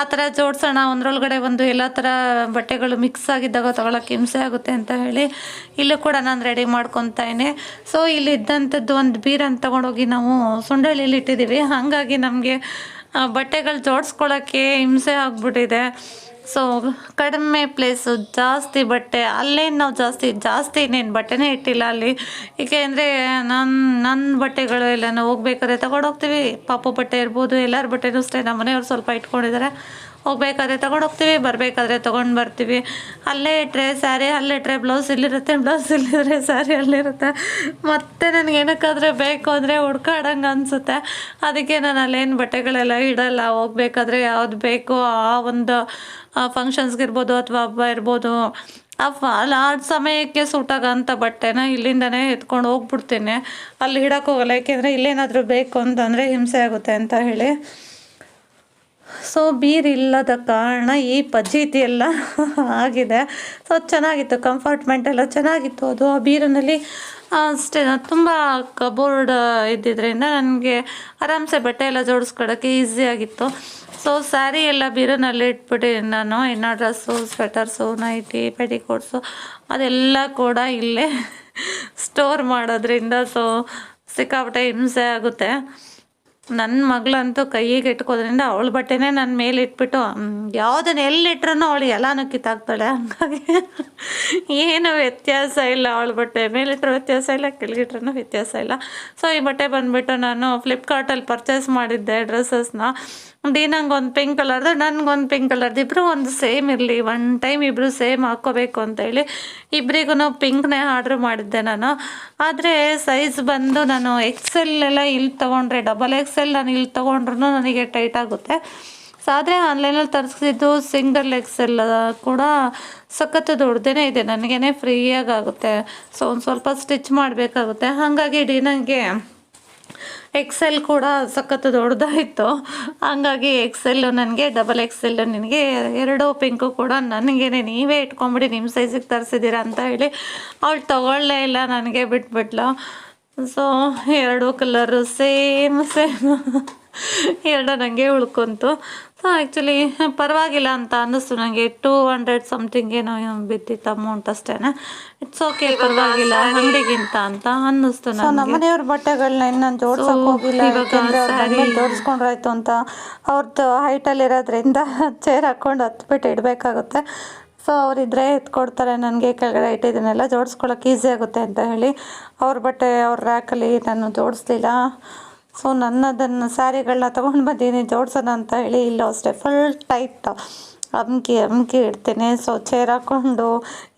ಆ ಥರ ಜೋಡಿಸೋಣ, ಒಂದ್ರೊಳಗಡೆ ಒಂದು ಎಲ್ಲ ಥರ ಬಟ್ಟೆಗಳು ಮಿಕ್ಸ್ ಆಗಿದ್ದಾಗ ತೊಗೊಳಕ್ಕೆ ಹಿಂಸೆ ಆಗುತ್ತೆ ಅಂತ ಹೇಳಿ ಇಲ್ಲೂ ಕೂಡ ನಾನು ರೆಡಿ ಮಾಡ್ಕೊತಾಯಿನಿ ಸೊ ಇಲ್ಲಿ ಇದ್ದಂಥದ್ದು ಒಂದು ಬೀರನ್ನು ತೊಗೊಂಡೋಗಿ ನಾವು ಸುಂಡಳ್ಳಿಲಿ ಇಟ್ಟಿದ್ದೀವಿ ಹಾಗಾಗಿ ನಮಗೆ ಬಟ್ಟೆಗಳು ಜೋಡಿಸ್ಕೊಳ್ಳೋಕ್ಕೆ ಹಿಂಸೆ ಆಗ್ಬಿಟ್ಟಿದೆ. ಸೊ, ಕಡಿಮೆ ಪ್ಲೇಸು ಜಾಸ್ತಿ ಬಟ್ಟೆ ಅಲ್ಲೇನು ನಾವು ಜಾಸ್ತಿ ಜಾಸ್ತಿ ಇನ್ನೇನು ಬಟ್ಟೆನೇ ಇಟ್ಟಿಲ್ಲ ಅಲ್ಲಿ. ಏಕೆಂದರೆ ನನ್ನ ನನ್ನ ಬಟ್ಟೆಗಳು ಎಲ್ಲ ಹೋಗ್ಬೇಕಾದ್ರೆ ತಗೊಂಡೋಗ್ತೀವಿ. ಪಾಪು ಬಟ್ಟೆ ಇರ್ಬೋದು, ಎಲ್ಲರ ಬಟ್ಟೆನೂ ಅಷ್ಟೇ. ನಮ್ಮ ಮನೆಯವ್ರು ಸ್ವಲ್ಪ ಇಟ್ಕೊಂಡಿದ್ದಾರೆ ಹೋಗ್ಬೇಕಾದ್ರೆ ತಗೊಂಡೋಗ್ತೀವಿ, ಬರಬೇಕಾದ್ರೆ ತೊಗೊಂಡು ಬರ್ತೀವಿ. ಅಲ್ಲೇ ಇಟ್ಟರೆ ಸ್ಯಾರಿ, ಅಲ್ಲೇ ಇಟ್ಟರೆ ಬ್ಲೌಸ್ ಇಲ್ಲಿರುತ್ತೆ, ಬ್ಲೌಸ್ ಇಲ್ಲಿದ್ರೆ ಸ್ಯಾರಿ ಅಲ್ಲಿರುತ್ತೆ. ಮತ್ತೆ ನನಗೆ ಏನಕ್ಕಾದ್ರೆ ಬೇಕು ಅಂದರೆ ಹುಡ್ಕಾಡಂಗೆ ಅನಿಸುತ್ತೆ. ಅದಕ್ಕೆ ನಾನು ಅಲ್ಲೇನು ಬಟ್ಟೆಗಳೆಲ್ಲ ಇಡಲ್ಲ. ಹೋಗ್ಬೇಕಾದ್ರೆ ಯಾವ್ದು ಬೇಕೋ ಆ ಒಂದು ಫಂಕ್ಷನ್ಸ್ಗೆ ಇರ್ಬೋದು ಅಥವಾ ಹಬ್ಬ ಇರ್ಬೋದು, ಆ ಅಲ್ಲಿ ಅಲ್ಲ, ಆ ಸಮಯಕ್ಕೆ ಸೂಟಾಗಂಥ ಬಟ್ಟೆನ ಇಲ್ಲಿಂದನೇ ಎತ್ಕೊಂಡು ಹೋಗ್ಬಿಡ್ತೀನಿ. ಅಲ್ಲಿ ಇಡಕ್ಕೆ ಹೋಗಲ್ಲ, ಯಾಕೆಂದರೆ ಇಲ್ಲೇನಾದರೂ ಬೇಕು ಅಂತಂದರೆ ಹಿಂಸೆ ಆಗುತ್ತೆ ಅಂತ ಹೇಳಿ. ಸೊ ಬೀರಿಲ್ಲದ ಕಾರಣ ಈ ಪಜೀತಿ ಎಲ್ಲ ಆಗಿದೆ. ಸೊ ಚೆನ್ನಾಗಿತ್ತು ಕಂಫರ್ಟ್ಮೆಂಟ್ ಎಲ್ಲ ಚೆನ್ನಾಗಿತ್ತು ಅದು. ಆ ಬೀರಿನಲ್ಲಿ ಅಷ್ಟೇ, ತುಂಬ ಕಬೋರ್ಡ್ ಇದ್ದಿದ್ದರಿಂದ ನನಗೆ ಆರಾಮ್ಸೆ ಬಟ್ಟೆ ಎಲ್ಲ ಜೋಡಿಸ್ಕೊಳ್ಳೋಕ್ಕೆ ಈಸಿ ಆಗಿತ್ತು. ಸೊ ಸ್ಯಾರಿ ಎಲ್ಲ ಬೀರನಲ್ಲಿ ಇಟ್ಬಿಟ್ಟು ನಾನು ಇನ್ನು ಡ್ರೆಸ್ಸು ಸ್ವೆಟರ್ಸು ನೈಟಿ ಪೆಟಿಕೋಟ್ಸು ಅದೆಲ್ಲ ಕೂಡ ಇಲ್ಲೇ ಸ್ಟೋರ್ ಮಾಡೋದ್ರಿಂದ ಸೊ ಸಿಕ್ಕಾಪಟ್ಟೆ ಹಿಂಸೆ ಆಗುತ್ತೆ. ನನ್ನ ಮಗಳಂತೂ ಕೈಗೆ ಇಟ್ಕೋದ್ರಿಂದ ಅವಳ ಬಟ್ಟೆನೇ ನನ್ನ ಮೇಲೆ ಇಟ್ಬಿಟ್ಟು ಯಾವುದನ್ನ ಎಲ್ಲಿಟ್ರೂ ಅವಳು ಎಲ್ಲನೂ ಕಿತ್ತಾಕ್ತಾಳೆ. ಹಂಗಾಗಿ ಏನು ವ್ಯತ್ಯಾಸ ಇಲ್ಲ, ಅವಳ ಬಟ್ಟೆ ಮೇಲಿಟ್ರೂ ವ್ಯತ್ಯಾಸ ಇಲ್ಲ ಕೆಳಗಿಟ್ರೂ ವ್ಯತ್ಯಾಸ ಇಲ್ಲ. ಸೊ ಈ ಬಟ್ಟೆ ಬಂದುಬಿಟ್ಟು ನಾನು ಫ್ಲಿಪ್ಕಾರ್ಟಲ್ಲಿ ಪರ್ಚೇಸ್ ಮಾಡಿದ್ದೆ ಡ್ರೆಸ್ಸಸ್ನ ಡೀನಂಗೆ ಒಂದು ಪಿಂಕ್ ಕಲರ್ದು ನನಗೊಂದು ಪಿಂಕ್ ಕಲರ್ದು ಇಬ್ಬರು ಒಂದು ಸೇಮ್ ಇರಲಿ. ಒನ್ ಟೈಮ್ ಇಬ್ಬರು ಸೇಮ್ ಹಾಕ್ಕೋಬೇಕು ಅಂತೇಳಿ ಇಬ್ಬರಿಗೂ ಪಿಂಕ್ನೇ ಆರ್ಡ್ರ್ ಮಾಡಿದ್ದೆ ನಾನು. ಆದರೆ ಸೈಜ್ ಬಂದು ನಾನು ಎಕ್ಸೆಲ್ ಎಲ್ಲ ಇಲ್ಲಿ ತೊಗೊಂಡ್ರೆ ಡಬಲ್ ಎಕ್ಸೆಲ್ ನಾನು ಇಲ್ಲಿ ತೊಗೊಂಡ್ರು ನನಗೆ ಟೈಟ್ ಆಗುತ್ತೆ. ಸೊ ಆದರೆ ಆನ್ಲೈನಲ್ಲಿ ತರಿಸಿದ್ದು ಸಿಂಗಲ್ ಎಕ್ಸೆಲ್ ಕೂಡ ಸಖತ್ತು ದೊಡ್ಡದೇ ಇದೆ. ನನಗೇ ಫ್ರೀಯಾಗಿ ಆಗುತ್ತೆ. ಸೊ ಒಂದು ಸ್ವಲ್ಪ ಸ್ಟಿಚ್ ಮಾಡಬೇಕಾಗುತ್ತೆ. ಹಾಗಾಗಿ ಡೀನಂಗೆ ಎಕ್ಸೆಲ್ ಕೂಡ ಸಖತ್ತು ದೊಡ್ಡದಾಯಿತು. ಹಂಗಾಗಿ ಎಕ್ಸೆಲ್ಲು ನನಗೆ ಡಬಲ್ ಎಕ್ಸೆಲ್ಲು ನಿನಗೆ, ಎರಡು ಪಿಂಕು ಕೂಡ ನನಗೇನೆ ನೀವೇ ಇಟ್ಕೊಂಬಿಡಿ ನಿಮ್ಮ ಸೈಜಿಗೆ ತರಿಸಿದ್ದೀರಾ ಅಂತ ಹೇಳಿ ಅವಳು ತೊಗೊಳ್ಳೇ ಇಲ್ಲ ನನಗೆ ಬಿಟ್ಬಿಟ್ಲು. ಸೊ ಎರಡು ಕಲರು ಸೇಮ್ ಸೇಮ್ ಎರಡು ನನಗೆ ಉಳ್ಕೊಂತು. ಸೊ ಆ್ಯಕ್ಚುಲಿ ಪರವಾಗಿಲ್ಲ ಅಂತ ಅನ್ನಿಸ್ತು. ನನಗೆ ಟೂ ಹಂಡ್ರೆಡ್ ಸಮಥಿಂಗ್ ಏನೋ ಬಿದ್ದಿತ್ತು ಅಮೌಂಟ್ ಅಷ್ಟೇ ಇಟ್ಸ್ ಓಕೆ ಪರವಾಗಿಲ್ಲ. ಅಂಗಡಿಗಿಂತ ಅಂತ ಅನ್ನಿಸ್ತು ನಮ್ಮನೆಯವ್ರ ಬಟ್ಟೆಗಳನ್ನ ಇನ್ನು ನಾನು ಜೋಡ್ಸಕ್ ಹೋಗಿಲ್ಲ. ಜೋಡಿಸ್ಕೊಂಡ್ರಾಯ್ತು ಅಂತ. ಅವ್ರದ್ದು ಹೈಟಲ್ಲಿ ಇರೋದ್ರಿಂದ ಚೇರ್ ಹಾಕೊಂಡು ಹತ್ಬಿಟ್ಟು ಇಡಬೇಕಾಗುತ್ತೆ. ಸೊ ಅವರಿದ್ರೆ ಎತ್ಕೊಡ್ತಾರೆ. ನನಗೆ ಕೆಳಗಡೆ ಇಟ್ಟಿದ್ದನ್ನೆಲ್ಲ ಜೋಡಿಸ್ಕೊಳಕ್ಕೆ ಈಸಿ ಆಗುತ್ತೆ ಅಂತ ಹೇಳಿ. ಅವ್ರ ಬಟ್ಟೆ ಅವ್ರ ರ್ಯಾಕಲ್ಲಿ ನಾನು ಜೋಡಿಸ್ಲಿಲ್ಲ. ಸೊ ನನ್ನದನ್ನು ಸ್ಯಾರಿಗಳನ್ನ ತೊಗೊಂಡು ಬಂದೀನಿ ಜೋಡ್ಸೋಣ ಅಂತ ಹೇಳಿ ಇಲ್ಲೋ ಅಷ್ಟೇ ಫುಲ್ ಟೈಟ್ ಅಮ್ಕಿ ಅಮ್ಕಿ ಇಡ್ತೀನಿ. ಸೊ ಚೇರ್ ಹಾಕ್ಕೊಂಡು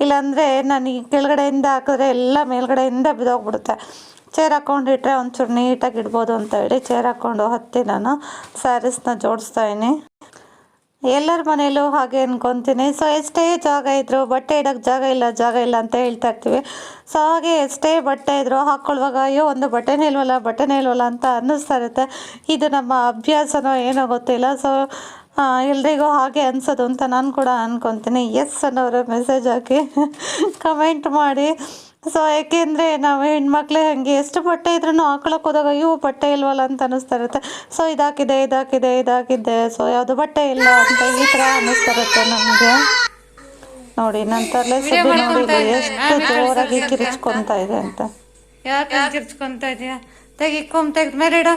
ಇಲ್ಲಾಂದರೆ ನಾನು ಈ ಕೆಳಗಡೆಯಿಂದ ಹಾಕಿದ್ರೆ ಎಲ್ಲ ಮೇಲ್ಗಡೆಯಿಂದ ಬಿದ್ದೋಗ್ಬಿಡುತ್ತೆ. ಚೇರ್ ಹಾಕ್ಕೊಂಡಿಟ್ರೆ ಒಂಚೂರು ನೀಟಾಗಿ ಇಡ್ಬೋದು ಅಂತ ಹೇಳಿ ಚೇರ್ ಹಾಕ್ಕೊಂಡು ಹತ್ತಿ ನಾನು ಸ್ಯಾರೀಸ್ನ ಜೋಡಿಸ್ತಾ ಇದೀನಿ ಎಲ್ಲರ ಮನೆಯಲ್ಲೂ ಹಾಗೆ ಅನ್ಕೊತೀನಿ. ಸೊ ಎಷ್ಟೇ ಜಾಗ ಇದ್ರು ಬಟ್ಟೆ ಇಡೋಕ್ಕೆ ಜಾಗ ಇಲ್ಲ ಜಾಗ ಇಲ್ಲ ಅಂತ ಹೇಳ್ತಾ ಇರ್ತೀವಿ. ಸೊ ಹಾಗೆ ಎಷ್ಟೇ ಬಟ್ಟೆ ಇದ್ರು ಹಾಕ್ಕೊಳ್ಳುವಾಗ ಅಯ್ಯೋ, ಒಂದು ಬಟ್ಟೆನೇ ಇಲ್ವಲ್ಲ ಬಟ್ಟೆನೇ ಇಲ್ವಲ್ಲ ಅಂತ ಅನ್ನಿಸ್ತಾ ಇರುತ್ತೆ. ಇದು ನಮ್ಮ ಅಭ್ಯಾಸನೋ ಏನೋ ಗೊತ್ತಿಲ್ಲ. ಸೊ ಎಲ್ರಿಗೂ ಹಾಗೆ ಅನ್ಸೋದು ಅಂತ ನಾನು ಕೂಡ ಅನ್ಕೊತೀನಿ. ಎಸ್ ಅನ್ನೋರು ಮೆಸೇಜ್ ಹಾಕಿ ಕಮೆಂಟ್ ಮಾಡಿ. ಸೊ ಯಾಕೆಂದರೆ ನಾವು ಹೆಣ್ಮಕ್ಳೇ ಹಾಗೆ ಎಷ್ಟು ಬಟ್ಟೆ ಇದ್ರೂ ಹಾಕೊಳಕ್ಕೆ ಹೋದಾಗ ಅಯ್ಯೋ ಬಟ್ಟೆ ಇಲ್ವಲ್ಲ ಅಂತ ಅನ್ನಿಸ್ತಾ ಇರುತ್ತೆ ಸೊ ಇದಾಕಿದೆ ಇದಾಕಿದೆ ಇದಾಕಿದೆ ಸೊ ಯಾವುದು ಬಟ್ಟೆ ಇಲ್ಲ ಅಂತ ಈ ಥರ ಅನ್ನಿಸ್ತಾ ಇರುತ್ತೆ ನಮಗೆ. ನೋಡಿ ನನ್ನ ತರಲೆ ಸುದ್ದಿ ನೋಡಿ ಎಷ್ಟು ಜೋರಾಗಿ ಕಿರಿಚ್ಕೊತಾ ಇದೆ ಅಂತ. ಯಾಕೆ ಕಿರ್ಚ್ಕೊಂತ ಇದೀಯ? ತೆಗಿಕೊಂಬ ತೆಗ್ದ ಮೇಲೆ ಇಡು.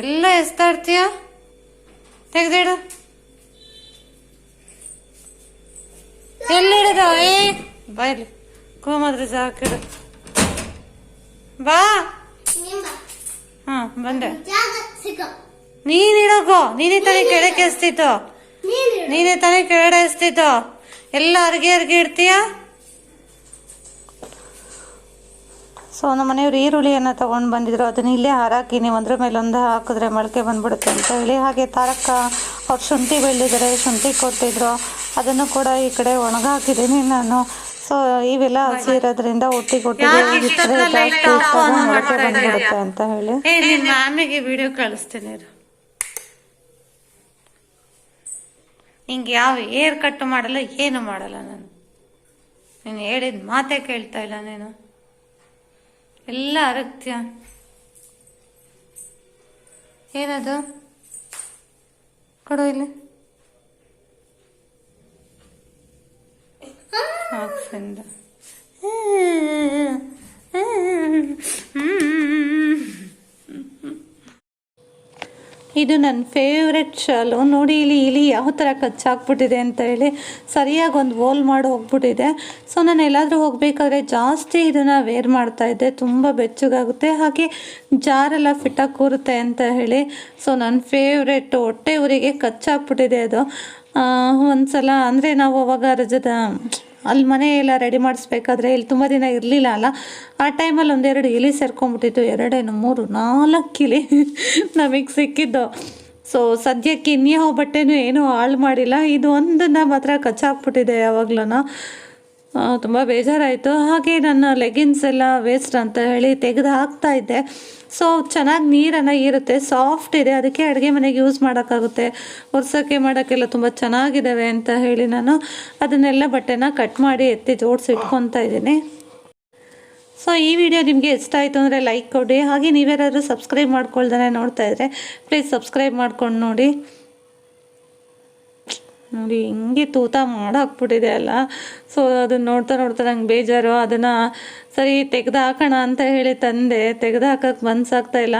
ಎಲ್ಲ ಎಸ್ತಾ ಇರ್ತೀಯ? ತೆಗ್ದಿಡು. ಎಲ್ಲಿಡದ ಏ ಬಾಯ್ಲಿ ಕೋಮದ್ರ ಸಾಕ ಬಾ ಹಾ ಬಂದೆ ನೀನ್ ಇಡೋಕೋ ನೀನೇ ತಾನೇ ಕೆಳಕ್ಕೆ ಎಸ್ತಿತ್ತು ನೀನೇ ತಾನೇ ಕೆಳಗಡೆ ಎಸ್ತಿತ್ತು ಎಲ್ಲ ಅರ್ಗೆ ಅರ್ಗೆ ಇಡ್ತೀಯ ಸೊ ನಮ್ಮ ಮನೆಯವ್ರು ಈರುಳ್ಳಿಯನ್ನು ತೊಗೊಂಡು ಬಂದಿದ್ರು. ಅದನ್ನ ಇಲ್ಲೇ ಹಾರಾಕಿ ನೀವು ಒಂದ್ರ ಮೇಲೆ ಒಂದು ಹಾಕಿದ್ರೆ ಮೊಳಕೆ ಬಂದ್ಬಿಡುತ್ತೆ ಅಂತ ಹೇಳಿ. ಹಾಗೆ ತಾರಕ್ಕ ಅವ್ರು ಶುಂಠಿ ಬೆಳೆದಿದ್ದಾರೆ ಶುಂಠಿ ಕೊಟ್ಟಿದ್ರು. ಅದನ್ನು ಕೂಡ ಈ ಕಡೆ ಒಣಗಾಕಿದ್ದೀನಿ ನಾನು. ಸೊ ಇವೆಲ್ಲ ಹಸಿ ಇರೋದ್ರಿಂದ ಒಟ್ಟಿಗೆ ಬಂದ್ಬಿಡುತ್ತೆ ಅಂತ ಹೇಳಿ. ಮ್ಯಾಮಿಗೆ ವಿಡಿಯೋ ಕಳಿಸ್ತೇನೆ ನಿಂಗೆ ಯಾವ ಏರ್ ಕಟ್ ಮಾಡಲ್ಲ ಏನು ಮಾಡಲ್ಲ ನಾನು. ನೀನು ಹೇಳಿದ ಮಾತೇ ಕೇಳ್ತಾ ಇಲ್ಲ ನೀನು. ಎಲ್ಲ ಅರಗ್ತ್ಯ ಏನದು? ಕೊಡು ಇಲ್ಲಿ. ಹಾಕ್ಸಿಂದ ಇದು ನನ್ನ ಫೇವ್ರೆಟ್ ಶಾಲು ನೋಡಿ ಇಲ್ಲಿ ಇಲ್ಲಿ ಯಾವ ಥರ ಕಚ್ಚಾಕ್ಬಿಟ್ಟಿದೆ ಅಂತ ಹೇಳಿ ಸರಿಯಾಗಿ ಒಂದು ಹೋಲ್ ಮಾಡಿ ಹೋಗ್ಬಿಟ್ಟಿದೆ. ಸೊ ನಾನು ಎಲ್ಲಾದರೂ ಹೋಗಬೇಕಾದ್ರೆ ಜಾಸ್ತಿ ಇದನ್ನು ವೇರ್ ಮಾಡ್ತಾ ಇದ್ದೆ. ತುಂಬ ಬೆಚ್ಚಗಾಗುತ್ತೆ. ಹಾಗೆ ಜಾರೆಲ್ಲ ಫಿಟ್ಟಾಗಿ ಕೂರುತ್ತೆ ಅಂತ ಹೇಳಿ. ಸೊ ನನ್ನ ಫೇವ್ರೆಟ್ ಹೊಟ್ಟೆ ಊರಿಗೆ ಕಚ್ಚಾಕ್ಬಿಟ್ಟಿದೆ ಅದು. ಒಂದು ಸಲ ಅಂದರೆ ನಾವು ಅವಾಗ ರಜದ ಅಲ್ಲಿ ಮನೆ ಎಲ್ಲ ರೆಡಿ ಮಾಡಿಸ್ಬೇಕಾದ್ರೆ ಇಲ್ಲಿ ತುಂಬ ದಿನ ಇರಲಿಲ್ಲ ಅಲ್ಲ? ಆ ಟೈಮಲ್ಲಿ ಒಂದೆರಡು ಇಲಿ ಸೇರ್ಕೊಂಡ್ಬಿಟ್ಟಿತ್ತು, ಎರಡೇನು ಮೂರು ನಾಲ್ಕು ಇಲಿ ನಮಗೆ ಸಿಕ್ಕಿದ್ದು. ಸೊ ಸದ್ಯಕ್ಕೆ ಇನ್ಯಾವ ಬಟ್ಟೆನೂ ಏನೂ ಹಾಳು ಮಾಡಿಲ್ಲ. ಇದು ಒಂದನ್ನು ಮಾತ್ರ ಕಚ್ಚಾಕ್ಬಿಟ್ಟಿದೆ ಯಾವಾಗ್ಲೂ ತುಂಬ ಬೇಜಾರಾಯಿತು. ಹಾಗೆ ನನ್ನ ಲೆಗಿನ್ಸ್ ಎಲ್ಲ ವೇಸ್ಟ್ ಅಂತ ಹೇಳಿ ತೆಗೆದು ಹಾಕ್ತಾ ಇದ್ದೆ. ಸೊ ಚೆನ್ನಾಗಿ ನೀರನ್ನು ಇರುತ್ತೆ ಸಾಫ್ಟ್ ಇದೆ. ಅದಕ್ಕೆ ಅಡುಗೆ ಮನೆಗೆ ಯೂಸ್ ಮಾಡೋಕ್ಕಾಗುತ್ತೆ. ಒರ್ಸೋಕ್ಕೆ ಮಾಡೋಕ್ಕೆಲ್ಲ ತುಂಬ ಚೆನ್ನಾಗಿದ್ದಾವೆ ಅಂತ ಹೇಳಿ ನಾನು ಅದನ್ನೆಲ್ಲ ಬಟ್ಟೆನ ಕಟ್ ಮಾಡಿ ಎತ್ತಿ ಜೋಡಿಸಿ ಇಟ್ಕೊತಾ ಇದ್ದೀನಿ. ಸೊ ಈ ವಿಡಿಯೋ ನಿಮಗೆ ಇಷ್ಟ ಆಯಿತು ಅಂದರೆ ಲೈಕ್ ಕೊಡಿ. ಹಾಗೆ ನೀವ್ಯಾರಾದರೂ ಸಬ್ಸ್ಕ್ರೈಬ್ ಮಾಡ್ಕೊಳ್ದೇ ನೋಡ್ತಾ ಇದ್ದರೆ ಪ್ಲೀಸ್ ಸಬ್ಸ್ಕ್ರೈಬ್ ಮಾಡ್ಕೊಂಡು ನೋಡಿ. ನೋಡಿ, ಹಿಂಗೆ ತೂತ ಮಾಡಾಕ್ಬಿಟ್ಟಿದೆ ಅಲ್ಲ. ಸೊ ಅದನ್ನ ನೋಡ್ತಾ ನೋಡ್ತಾ ನಂಗೆ ಬೇಜಾರು. ಅದನ್ನು ಸರಿ ತೆಗೆದು ಹಾಕೋಣ ಅಂತ ಹೇಳಿ ತಂದೆ ತೆಗೆದು ಹಾಕಕ್ಕೆ ಮನ್ಸಾಗ್ತಾ ಇಲ್ಲ.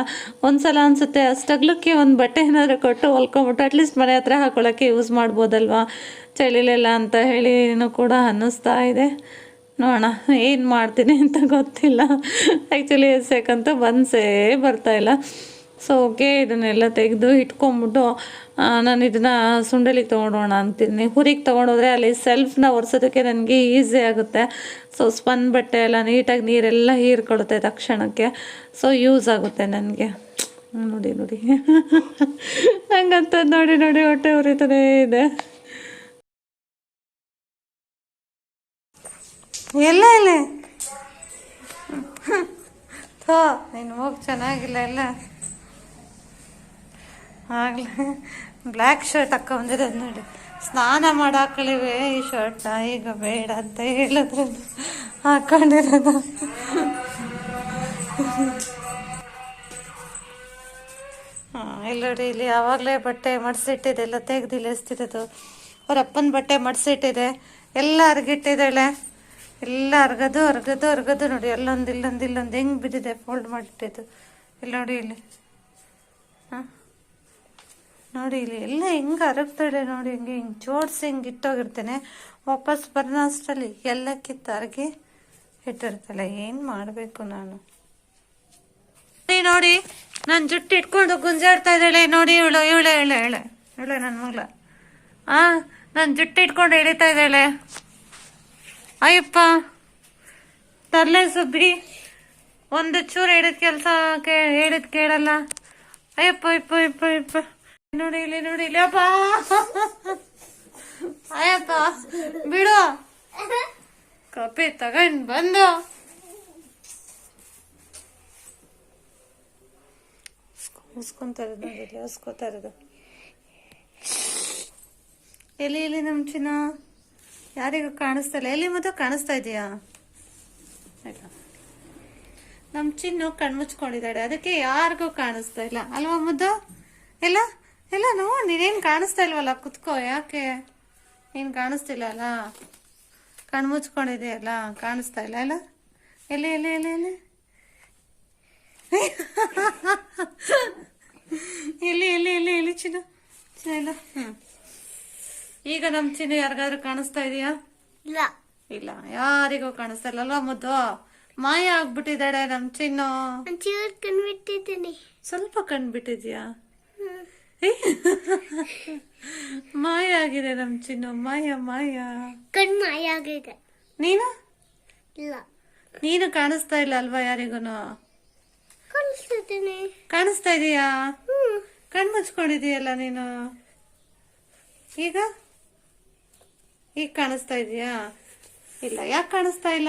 ಒಂದ್ಸಲ ಅನಿಸುತ್ತೆ ಅಷ್ಟಗ್ಲಕ್ಕೆ ಒಂದು ಬಟ್ಟೆ ಏನಾದರೂ ಕೊಟ್ಟು ಹೊಲ್ಕೊಂಬಿಟ್ಟು ಅಟ್ಲೀಸ್ಟ್ ಮನೆ ಹತ್ರ ಹಾಕೊಳ್ಳೋಕ್ಕೆ ಯೂಸ್ ಮಾಡ್ಬೋದಲ್ವಾ? ಚಳಿಲೆಲ್ಲ ಅಂತ ಹೇಳಿನೂ ಕೂಡ ಅನ್ನಿಸ್ತಾ ಇದೆ. ನೋಡೋಣ, ಏನು ಮಾಡ್ತೀನಿ ಅಂತ ಗೊತ್ತಿಲ್ಲ. ಆ್ಯಕ್ಚುಲಿ ಎಸೆಕಂತೂ ಬನ್ಸೇ ಬರ್ತಾ ಇಲ್ಲ. ಸೊ ಓಕೆ ಇದನ್ನೆಲ್ಲ ತೆಗೆದು ಇಟ್ಕೊಂಬಿಟ್ಟು ನಾನು ಇದನ್ನು ಸುಂಡಲಿಗೆ ತೊಗೊಂಡೋಣ ಅಂತೀನಿ. ಹುರಿಗೆ ತೊಗೊಂಡೋದ್ರೆ ಅಲ್ಲಿ ಸೆಲ್ಫ್ನ ಒರೆಸೋದಕ್ಕೆ ನನಗೆ ಈಸಿ ಆಗುತ್ತೆ. ಸೊ ಸ್ಪನ್ ಬಟ್ಟೆ ಎಲ್ಲ ನೀಟಾಗಿ ನೀರೆಲ್ಲ ಹೀರ್ಕೊಳುತ್ತೆ ತಕ್ಷಣಕ್ಕೆ. ಸೊ ಯೂಸ್ ಆಗುತ್ತೆ ನನಗೆ. ನೋಡಿ ನೋಡಿ. ನಂಗಂತ ನೋಡಿ ನೋಡಿ, ಹೊಟ್ಟೆ ಉರಿತಾನೇ ಇದೆ. ಎಲ್ಲ ಇಲ್ಲ ನೀನು ಹೋಗಿ ಚೆನ್ನಾಗಿಲ್ಲ, ಎಲ್ಲ. ಆಗಲೇ ಬ್ಲ್ಯಾಕ್ ಶರ್ಟ್ ಹಾಕೊಂಬಂದಿರೋದು ನೋಡಿ. ಸ್ನಾನ ಮಾಡಾಕಳಿವೆ ಈ ಶರ್ಟ್, ಈಗ ಬೇಡ ಅಂತ ಹೇಳಿದ್ರೆ ಹಾಕೊಂಡಿರೋದು. ಇಲ್ಲಿ ನೋಡಿ, ಇಲ್ಲಿ ಯಾವಾಗಲೇ ಬಟ್ಟೆ ಮಡಿಸಿಟ್ಟಿದೆ, ಎಲ್ಲ ತೆಗೆದಿಲ್ಲ, ಎಸ್ತಿರೋದು. ಅವ್ರ ಅಪ್ಪನ ಬಟ್ಟೆ ಮಡಿಸಿಟ್ಟಿದೆ, ಎಲ್ಲ ಅರ್ಗಿಟ್ಟಿದ್ದಾಳೆ. ಎಲ್ಲ ಅರ್ಗದು ಅರ್ಗದು ಅರ್ಗದು ನೋಡಿ, ಎಲ್ಲೊಂದು, ಇಲ್ಲೊಂದು ಇಲ್ಲೊಂದು ಹೆಂಗೆ ಬಿದ್ದಿದೆ ಫೋಲ್ಡ್ ಮಾಡಿಟ್ಟಿದ್ದು ಇಲ್ಲಿ ನೋಡಿ, ಇಲ್ಲಿ. ನೋಡಿ, ಇಲ್ಲಿ ಎಲ್ಲ ಹೆಂಗೆ ಅರಗ್ತಾಳೆ ನೋಡಿ, ಹಿಂಗೆ ಹಿಂಗೆ ಜೋಡಿಸಿ ಹಿಂಗೆ ಇಟ್ಟೋಗಿರ್ತೇನೆ. ವಾಪಸ್ ಬರೋಣ ಅಷ್ಟರಲ್ಲಿ ಎಲ್ಲ ಕಿತ್ತ ಅರಗಿ ಇಟ್ಟಿರ್ತಾಳೆ ಏನು ಮಾಡಬೇಕು ನಾನು? ನೋಡಿ, ನಾನು ಜುಟ್ಟು ಇಟ್ಕೊಂಡು ಗುಂಜಾಡ್ತಾ ಇದ್ದಾಳೆ. ನೋಡಿ, ಇವಳು, ಇವಳೆ ಇವಳೆ ಹೇಳೆ ಇವಳೆ ನನ್ನ ಮಗಳ. ಆ, ನಾನು ಜುಟ್ಟು ಇಟ್ಕೊಂಡು ಎಳಿತಾ ಇದ್ದಾಳೆ. ಅಯ್ಯಪ್ಪ, ತರ್ಲೆ ಸುಬ್ಬಿ. ಒಂದು ಚೂರು ಹೇಳಿದ ಕೆಲಸ ಹೇಳಿದ್ ಕೇಳಲ್ಲ. ಅಯ್ಯಪ್ಪ ಅಯ್ಯಪ್ಪ ಅಯ್ಯಪ್ಪ ಇಪ್ಪ ನೋಡಿ ಇಲ್ಲಿ ನೋಡಿ ಇಲ್ಲಿ ಅಪ್ಪ ಅಯ್ಯಪ್ಪ ಬಿಡು. ಕಾಪಿ ತಗೊಂಡ್ ಬಂದು. ಇರೋದು ಇಲ್ಲಿ ಇರೋದು. ಎಲ್ಲಿ ಎಲ್ಲಿ ನಮ್ಮ ಚಿನ್ನ? ಯಾರಿಗೂ ಕಾಣಿಸ್ತಾ ಇಲ್ಲ ಎಲ್ಲಿ ಮತ್ತು ಕಾಣಿಸ್ತಾ ಇದೆಯಾ? ನಮ್ಮ ಚಿನ್ನ ಚಿನ್ನು ಕಣ್ಮುಚ್ಕೊಂಡಿದ್ದಾಳೆ. ಅದಕ್ಕೆ ಯಾರಿಗೂ ಕಾಣಿಸ್ತಾ ಇಲ್ಲ. ಅಲ್ವಾ ಮುದ್ದು? ಇಲ್ಲ? ಇಲ್ಲ ನೋ ನೀನೇನು ಕಾಣಿಸ್ತಾ ಇಲ್ವಲ್ಲ? ಕುತ್ಕೋ ಯಾಕೆ? ಏನು ಕಾಣಿಸ್ತಿಲ್ಲ ಅಲ್ಲ? ಕಣ್ಮುಚ್ಕೊಂಡಿದೆಯಲ್ಲ ಕಾಣಿಸ್ತಾ ಇಲ್ಲ ಅಲ್ಲ ಎಲ್ಲಿ ಎಲ್ಲಿ ಎಲ್ಲಿ ಎಲ್ಲಿ? ಎಲ್ಲಿ ಎಲ್ಲಿ ಎಲ್ಲಿ ಎಲ್ಲಿ ಚಿನ್ನ? ಚಿನ್ನ ಇಲ್ಲ? ಹ್ಞೂ ಈಗ ನಮ್ಮ ಚಿನ್ನ ಯಾರಿಗಾದ್ರೂ ಕಾಣಿಸ್ತಾ ಇದೆಯಾ? ಇಲ್ಲ. ಇಲ್ಲ ಯಾರಿಗೂ ಕಾಣಿಸ್ತಾ ಇಲ್ಲ. ಅಲ್ವಾ ಮುದ್ದು? ಮಾಯ ಆಗ್ಬಿಟ್ಟಿದ್ದಾಳೆ ನಮ್ಮ ಚಿನ್ನು. ಸ್ವಲ್ಪ ಕಂಡ್ಬಿಟ್ಟಿದ್ಯಾ ಮಾಯ ಆಗಿದೆ ನಮ್ ಚಿನ್ನು. ಮಾಯ ಮಾಯ. ಕಣ್ ಮಾಯ ಆಗಿದೆ. ನೀನು? ಇಲ್ಲ. ನೀನು ಕಾಣಿಸ್ತಾ ಇಲ್ಲ ಅಲ್ವಾ ಯಾರಿಗೂನು? ಕಾಣಿಸ್ತಿದ್ದೀನಿ. ಕಾಣಿಸ್ತಾ ಇದೀಯಾ? ಕಣ್ಣು ಕಣ್ ಮುಚ್ಕೊಂಡಿದೀಯಲ್ಲ ನೀನು? ಈಗ? ಈಗ ಕಾಣಿಸ್ತಾ ಇದೀಯಾ? ಇಲ್ಲ ಯಾಕೆ ಕಾಣಿಸ್ತಾ ಇಲ್ಲ?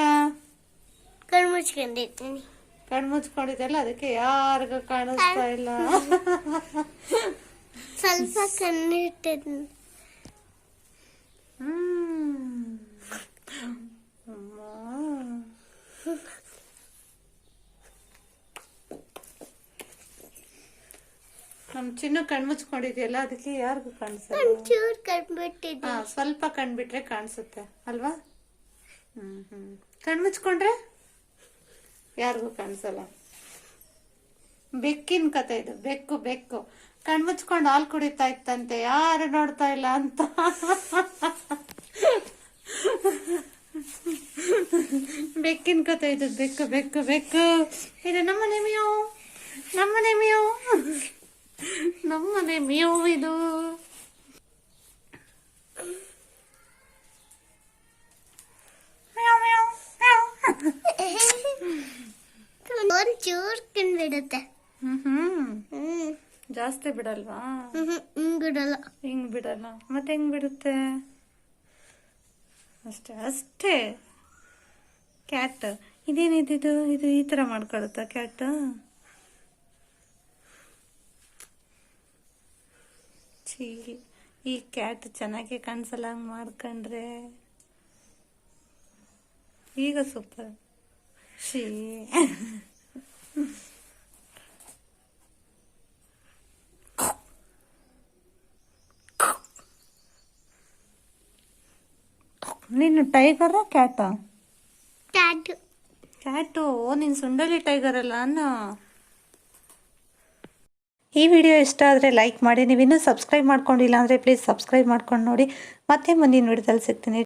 ಕಣ್ ಮುಚ್ಕೊಂಡಿದ್ದೀನಿ. ಕಣ್ ಮುಚ್ಕೊಂಡಿದ್ದಲ್ಲ ಅದಕ್ಕೆ ಯಾರಿಗೂ ಕಾಣಿಸ್ತಾ ಇಲ್ಲ. ಸ್ವಲ್ಪ ಕಣ್ಣಿಟ್ಟಿದ್ನ. ನಮ್ ಚಿನ್ನ ಕಣ್ ಮುಚ್ಕೊಂಡಿದ್ಯಲ್ಲ ಅದಕ್ಕೆ ಯಾರಿಗೂ ಕಾಣಿಸಲ್ಲ. ಒಂಚೂರು ಹಾ ಸ್ವಲ್ಪ ಕಣ್ಬಿಟ್ರೆ ಕಾಣಿಸುತ್ತೆ ಅಲ್ವಾ? ಹ್ಮ್ ಹ್ಮ್. ಕಣ್ ಮುಚ್ಕೊಂಡ್ರೆ ಯಾರಿಗೂ ಕಾಣಿಸಲ್ಲ. ಬೆಕ್ಕಿನ ಕತೆ ಇದು ಬೆಕ್ಕು ಬೆಕ್ಕು. ಕಣ್ ಮುಚ್ಕೊಂಡು ಹಾಲು ಕುಡಿತಾ ಇತ್ತಂತೆ ಯಾರು ನೋಡ್ತಾ ಇಲ್ಲ ಅಂತ. ಬೆಕ್ಕಿನ ಕತೆ ಇದು ಬೆಕ್ಕು ಬೆಕ್ಕು ಬೆಕ್ಕು. ಇದು ನಮ್ಮ ನೆಮಿಯೋ ನಮ್ಮನೆ ನೆಮಿಯೋ ನಮ್ಮನೆ ನೆಮಿಯೋ ಇದು. ಮ್ಯಾವ್ ಮ್ಯಾವ್ ಮ್ಯಾವ್. ಒಂಚೂರು ಕಂಡ್ಬಿಡುತ್ತೆ ಹ್ಮ್ ಹ್ಮ್. ಹ್ಮ್. ಜಾಸ್ತಿ ಬಿಡಲ್ವಾ? ಹಿಂಗ್ ಬಿಡಲ್ಲ. ಹಿಂಗ್ ಬಿಡಲ್ಲ. ಮತ್ತೆ ಹೆಂಗ್ ಬಿಡುತ್ತೆ? ಅಷ್ಟೇ ಅಷ್ಟೇ. ಕ್ಯಾಟ್ ಇದೇನಿದ್ದು ಇದು? ಈ ತರ ಮಾಡ್ಕೊಳುತ್ತಾ ಕ್ಯಾಟ್ ಛೀ ಈ ಕ್ಯಾಟ್ ಚೆನ್ನಾಗಿ ಕಾಣಿಸಲ್ಲ ಹಂಗ್ ಮಾಡ್ಕೊಂಡ್ರೆ. ಈಗ ಸೂಪರ್ ಶೀ ನೀನು ಟೈಗರ ಕ್ಯಾಟ ಕ್ಯಾಟು ಓ ನೀನು ಸುಂಡಲಿ ಟೈಗರ್ ಅಲ್ಲ ಅನ್ನ ಈ ವಿಡಿಯೋ ಇಷ್ಟ ಆದರೆ ಲೈಕ್ ಮಾಡಿ ನೀವು ಇನ್ನೂ ಸಬ್ಸ್ಕ್ರೈಬ್ ಮಾಡ್ಕೊಂಡಿಲ್ಲ ಅಂದರೆ ಪ್ಲೀಸ್ ಸಬ್ಸ್ಕ್ರೈಬ್ ಮಾಡ್ಕೊಂಡು ನೋಡಿ. ಮತ್ತೆ ಮುಂದಿನ ವಿಡಿಯೋದಲ್ಲಿ ಸಿಗ್ತೀನಿ.